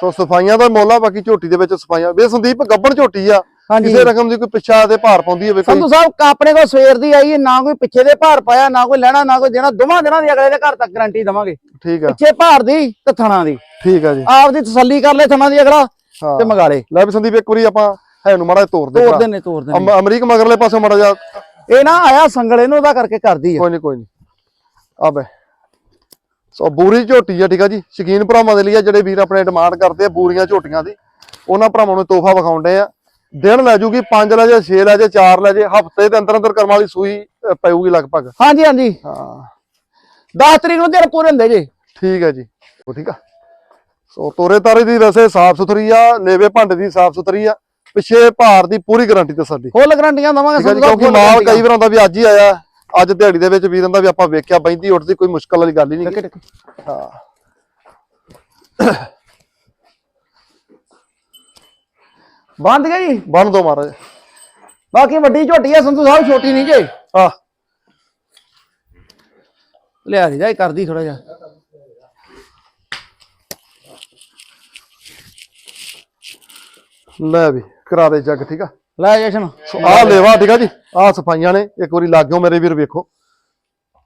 Speaker 1: ਸੋ ਸਫਾਈਆਂ ਦਾ ਮੋਲਾ ਬਾਕੀ ਝੋਟੀ ਦੇ ਵਿੱਚ ਸਫਾਈਆਂ। ਵੇ ਸੰਦੀਪ ਗੱਬਣ ਝੋਟੀ ਆ।
Speaker 2: ਹਾਂਜੀ।
Speaker 1: ਕਿਸੇ ਰਕਮ ਦੀ ਕੋਈ ਪਿੱਛਾ ਤੇ ਭਾਰ ਪਾਉਂਦੀ ਹੋਵੇ ਕੋਈ।
Speaker 2: ਸੰਧੂ ਸਾਹਿਬ ਆਪਣੇ ਕੋਲ ਸਵੇਰ ਦੀ ਆਈ ਹੈ ਨਾ ਕੋਈ ਪਿੱਛੇ ਦੇ ਭਾਰ ਪਾਇਆ ਨਾ ਕੋਈ ਲੈਣਾ ਨਾ ਕੋਈ ਦੇਣਾ ਦੋਵਾਂ ਦਿਨਾਂ ਦੀ ਅਗਲੇ ਦੇ ਘਰ ਤੱਕ ਗਾਰੰਟੀ ਦਵਾਂਗੇ।
Speaker 1: ਠੀਕ ਆ।
Speaker 2: ਪਿੱਛੇ ਭਾਰ ਦੀ ਤੇ ਥਣਾ ਦੀ।
Speaker 1: ਠੀਕ ਆ ਜੀ।
Speaker 2: ਆਪ ਦੀ ਤਸੱਲੀ ਕਰ ਲੈ ਥਣਾ ਦੀ ਅਗਲਾ
Speaker 1: ਹਾਂ।
Speaker 2: ਤੇ ਮੰਗਾ ਲੇ।
Speaker 1: ਲੈ ਵੀ ਸੰਦੀਪ ਇੱਕ ਵਾਰੀ ਆਪਾਂ ਹੈ ਨੂੰ ਮਾੜਾ ਤੋਰ ਦੇ
Speaker 2: ਤੋੜ
Speaker 1: ਭਰਾ।
Speaker 2: ਦੇਣੇ ਤੋੜ
Speaker 1: ਅਮ- ਅਮਰੀਕ ਮਗਰਲੇ ਪਾਸੇ ਮਾੜਾ ਜਿਹਾ।
Speaker 2: ਇਹ ਨਾ ਆਇਆ ਸੰਗਲ ਇਹਨੂੰ ਉਹਦਾ ਕਰਕੇ ਕਰਦੀ ਆ।
Speaker 1: ਕੋਈ ਨਹੀਂ ਕੋਈ ਨਹੀਂ। ਆ ਬੈ ਸੋ ਬੂਰੀ ਝੋਟੀ ਆ ਠੀਕ ਆ ਜੀ। ਸ਼ਕੀਨ ਭਰਾਵਾਂ ਦੇ ਲਈ ਆ ਜਿਹੜੇ ਵੀਰ ਆਪਣੇ ਡਿਮਾਂਡ ਕਰਦੇ ਆ ਬੂਰੀਆਂ ਝੋਟੀਆਂ ਦੀ। ਉਹਨਾਂ ਭਰਾਵਾਂ ਨੂੰ ਤੋਹਫਾ ਵਿਖਾਉਂਦੇ ਆ। ਦਿਨ ਲੈ ਜੂਗੀ 5 ਲੈ ਜੇ 6 ਲੈ ਜੇ 4 ਲੈ ਜੇ ਹਫ਼ਤੇ ਦੇ ਅੰਦਰ ਅੰਦਰ ਕਰਮ ਵਾਲੀ ਸੂਈ ਪਊਗੀ ਲਗਭਗ।
Speaker 2: ਹਾਂਜੀ ਹਾਂਜੀ।
Speaker 1: ਹਾਂ।
Speaker 2: 10 ਤਰੀਕ ਨੂੰ ਦਿਨ ਪੂਰੇ ਹੁੰਦੇ ਜੀ।
Speaker 1: ਠੀਕ ਹੈ ਜੀ। ਉਹ ਠੀਕ ਆ। ਸੋ ਤੋਰੇ ਤਾਰੇ ਦੀ ਵੈਸੇ ਸਾਫ਼ ਸੁਥਰੀ ਆ ਲੇਵੇ ਭੰਡ ਦੀ ਸਾਫ਼ ਸੁਥਰੀ ਆ ਪਿੱਛੇ ਭਾਰ ਦੀ ਪੂਰੀ ਗਾਰੰਟੀ ਤਸੱਲੀ
Speaker 2: ਫੁੱਲ ਗਰੰਟੀਆਂ ਦਵਾਂਗੇ ਸਾਹਿਬ,
Speaker 1: ਕਿਉਂਕਿ ਮਾਲ। ਕਈ ਵਾਰ ਆਉਂਦਾ ਵੀ ਅੱਜ ਹੀ ਆਇਆ। ਅੱਜ ਦਿਹਾੜੀ ਦੇ ਵਿੱਚ ਵੀਰਾਂ ਦਾ ਵੀ ਆਪਾਂ ਵੇਖਿਆ ਬੈਂਦੀ ਉੱਠਦੀ ਕੋਈ ਮੁਸ਼ਕਲ ਵਾਲੀ ਗੱਲ ਹੀ ਨਹੀਂ। ਹਾਂ।
Speaker 2: ਬੰਦ ਗਿਆ ਜੀ?
Speaker 1: ਬੰਨ ਦੋ ਮਹਾਰਾਜ।
Speaker 2: ਬਾਕੀ ਵੱਡੀ ਝੋਟੀ ਆ ਸੰਧੂ ਸਾਹਿਬ ਛੋਟੀ ਨਹੀਂ ਜੇ।
Speaker 1: ਆ
Speaker 2: ਲਿਆ ਦੀ ਜਾਈ ਕਰਦੀ ਥੋੜਾ ਜਿਹਾ।
Speaker 1: ਲੈ ਵੀ ਕਰਾ ਦੇ ਜੱਗ ਠੀਕ ਆ?
Speaker 2: ਲੈ ਜਸ਼ਨ।
Speaker 1: ਸੋ ਆਹ ਲੇਵਾ ਠੀਕ ਆ ਜੀ? ਆਹ ਸਫਾਈਆਂ ਨੇ ਇੱਕ ਵਾਰੀ ਲੱਗਿਓ ਮੇਰੇ ਵੀਰ ਵੇਖੋ।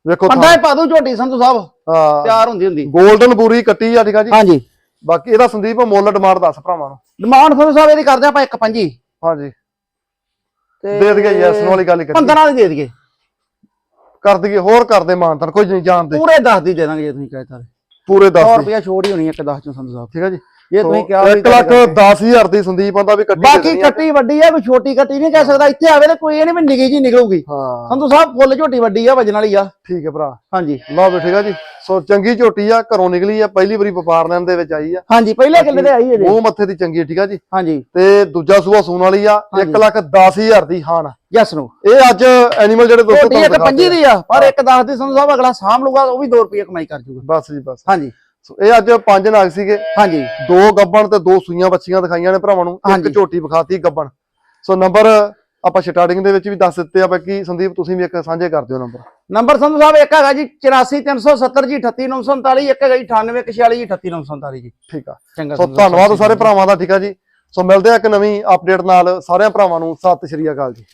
Speaker 1: ਵੇਖੋ
Speaker 2: ਪੰਡਾ ਹੀ ਪਾ ਦੂ ਝੋਟੀ ਸੰਧੂ ਸਾਹਿਬ।
Speaker 1: ਹਾਂ।
Speaker 2: ਤਿਆਰ ਹੁੰਦੀ ਹੁੰਦੀ।
Speaker 1: 골ਡਨ ਬੂਰੀ ਕੱਟੀ ਆ ਠੀਕ ਆ ਜੀ?
Speaker 2: ਹਾਂਜੀ।
Speaker 1: ਬਾਕੀ ਇਹਦਾ ਸੰਦੀਪ ਮੁੱਲ ਡਿਮਾਂਡ ਦੱਸ ਭਰਾਵਾਂ ਨੂੰ।
Speaker 2: ਡਿਮਾਂਡ ਸੰਧੂ ਸਾਹਿਬ ਇਹਦੀ ਕਰਦੇ ਆਪਾਂ ਇੱਕ ਪੰਜੀ।
Speaker 1: ਹਾਂਜੀ।
Speaker 2: ਤੇ
Speaker 1: ਦੇ ਦਈਏ ਯੈਸ ਵਾਲੀ ਗੱਲ ਹੀ ਕਰੀ
Speaker 2: 15 ਦੀ ਦੇ ਦਈਏ।
Speaker 1: ਕਰ ਦਈਏ ਹੋਰ ਕਰਦੇ ਮਾਨਤਨ ਕੁਝ ਨਹੀਂ ਜਾਣਦੇ।
Speaker 2: ਪੂਰੇ 10 ਦੀ ਦੇ ਦਾਂਗੇ ਜੇ ਤੁਸੀਂ ਕਹੇ ਤਾਂ
Speaker 1: ਪੂਰੇ
Speaker 2: 100
Speaker 1: 10
Speaker 2: ਰੁਪਿਆ ਛੋੜ ਹੀ ਹੋਣੀ ਇੱਕ 10 ਚੋਂ ਸੰਧੂ ਸਾਹਿਬ
Speaker 1: ਠੀਕ ਆ ਜੀ।
Speaker 2: ਜੇ ਤੁਸੀਂ ਕਿਹਾ ਵੀ
Speaker 1: 1 ਲੱਖ 10000 ਦੀ ਸੰਦੀਪ ਆਂਦਾ ਵੀ ਕੱਟੀ
Speaker 2: ਬਾਕੀ। ਕੱਟੀ ਵੱਡੀ ਆ ਕੋਈ ਛੋਟੀ ਕੱਟੀ ਨਹੀਂ ਕਹਿ ਸਕਦਾ। ਇੱਥੇ ਆਵੇ ਤੇ ਕੋਈ ਇਹ ਨਹੀਂ ਵੀ ਨਿੱਕੀ ਜੀ ਨਿਕਲੂਗੀ।
Speaker 1: ਹਾਂ।
Speaker 2: ਸੰਧੂ ਸਾਹਿਬ ਫੁੱਲ ਝੋਟੀ ਵੱਡੀ ਆ ਵਜਣ ਵਾਲੀ ਆ।
Speaker 1: ਠੀਕ ਹੈ ਭਰਾ।
Speaker 2: ਹਾਂਜੀ।
Speaker 1: ਲਓ ਆ ਜੀ। ਸੋ ਚੰਗੀ ਝੋਟੀ ਆ ਘਰੋਂ ਨਿਕਲੀ ਆ ਪਹਿਲੀ ਵਾਰੀ ਵਪਾਰ ਲੈਣ ਦੇ ਵਿੱਚ ਆਈ ਆ।
Speaker 2: ਹਾਂਜੀ ਪਹਿਲੇ ਕਿੱਲੇ ਤੇ ਆਈ ਹੈ ਜੀ।
Speaker 1: ਉਹ ਮੱਥੇ ਦੀ ਚੰਗੀ ਠੀਕ ਆ ਜੀ।
Speaker 2: ਹਾਂਜੀ।
Speaker 1: ਤੇ ਦੂਜਾ ਸੂਆ ਸੂਣ ਵਾਲੀ ਆ 1 ਲੱਖ 10000 ਦੀ ਹਾਨ
Speaker 2: ਯੈਸ ਨੂੰ।
Speaker 1: ਇਹ ਅੱਜ ਐਨੀਮਲ ਜਿਹੜੇ ਦੋਸਤੋ ਤੁਹਾਨੂੰ
Speaker 2: ਪੰਜੀ
Speaker 1: ਦਿਖਾਤੇ
Speaker 2: ਦੀ ਆ ਪਰ ਇੱਕ 10 ਦੀ ਸੰਧੂ ਸਾਹਿਬ ਅਗਲਾ ਸਾਂਭ ਲੂਗਾ ਉਹ ਵੀ 2 ਰੁਪਏ ਕਮਾਈ ਕਰ ਜੂਗਾ।
Speaker 1: ਬਸ ਜੀ ਬਸ।
Speaker 2: ਹਾਂਜੀ।
Speaker 1: ਸੋ ਇਹ ਅੱਜ ਪੰਜ ਨਾਗ ਸੀਗੇ।
Speaker 2: ਹਾਂਜੀ।
Speaker 1: ਦੋ ਗੱਬਣ ਤੇ ਦੋ ਸੂਈਆਂ ਬੱਚੀਆਂ ਦਿਖਾਈਆਂ ਨੇ ਭਰਾਵਾਂ ਨੂੰ। ਇੱਕ। ਝੋਟੀ ਵਿਖਾਤੀ ਗੱਬਣ। ਸੋ ਨੰਬਰ ਆਪਾਂ ਸਟਾਰਟਿੰਗ ਦੇ ਵਿੱਚ ਵੀ ਦੱਸ ਦਿੱਤੇ ਆ ਬਾਕੀ ਸੰਦੀਪ ਤੁਸੀਂ ਵੀ ਇੱਕ ਸਾਂਝੇ ਕਰ ਦਿਓ ਨੰਬਰ।
Speaker 2: ਨੰਬਰ ਸੰਧੂ ਸਾਹਿਬ ਇੱਕ ਹੈਗਾ ਜੀ 84370 ਜੀ 38947 ਇੱਕ ਹੈਗਾ ਜੀ 9846 ਜੀ 38947 ਜੀ।
Speaker 1: ਠੀਕ ਆ।
Speaker 2: ਚੰਗਾ
Speaker 1: ਸੋ ਧੰਨਵਾਦ
Speaker 2: ਸ਼੍ਰੀ।
Speaker 1: ਭਰਾਵਾਂ ਦਾ ਠੀਕ ਆ ਜੀ। ਸੋ ਮਿਲਦੇ ਆ ਇੱਕ ਨਵੀਂ ਅਪਡੇਟ ਨਾਲ ਸਾਰਿਆਂ ਭਰਾਵਾਂ ਨੂੰ। ਸਤਿ ਸ਼੍ਰੀ ਅਕਾਲ ਜੀ।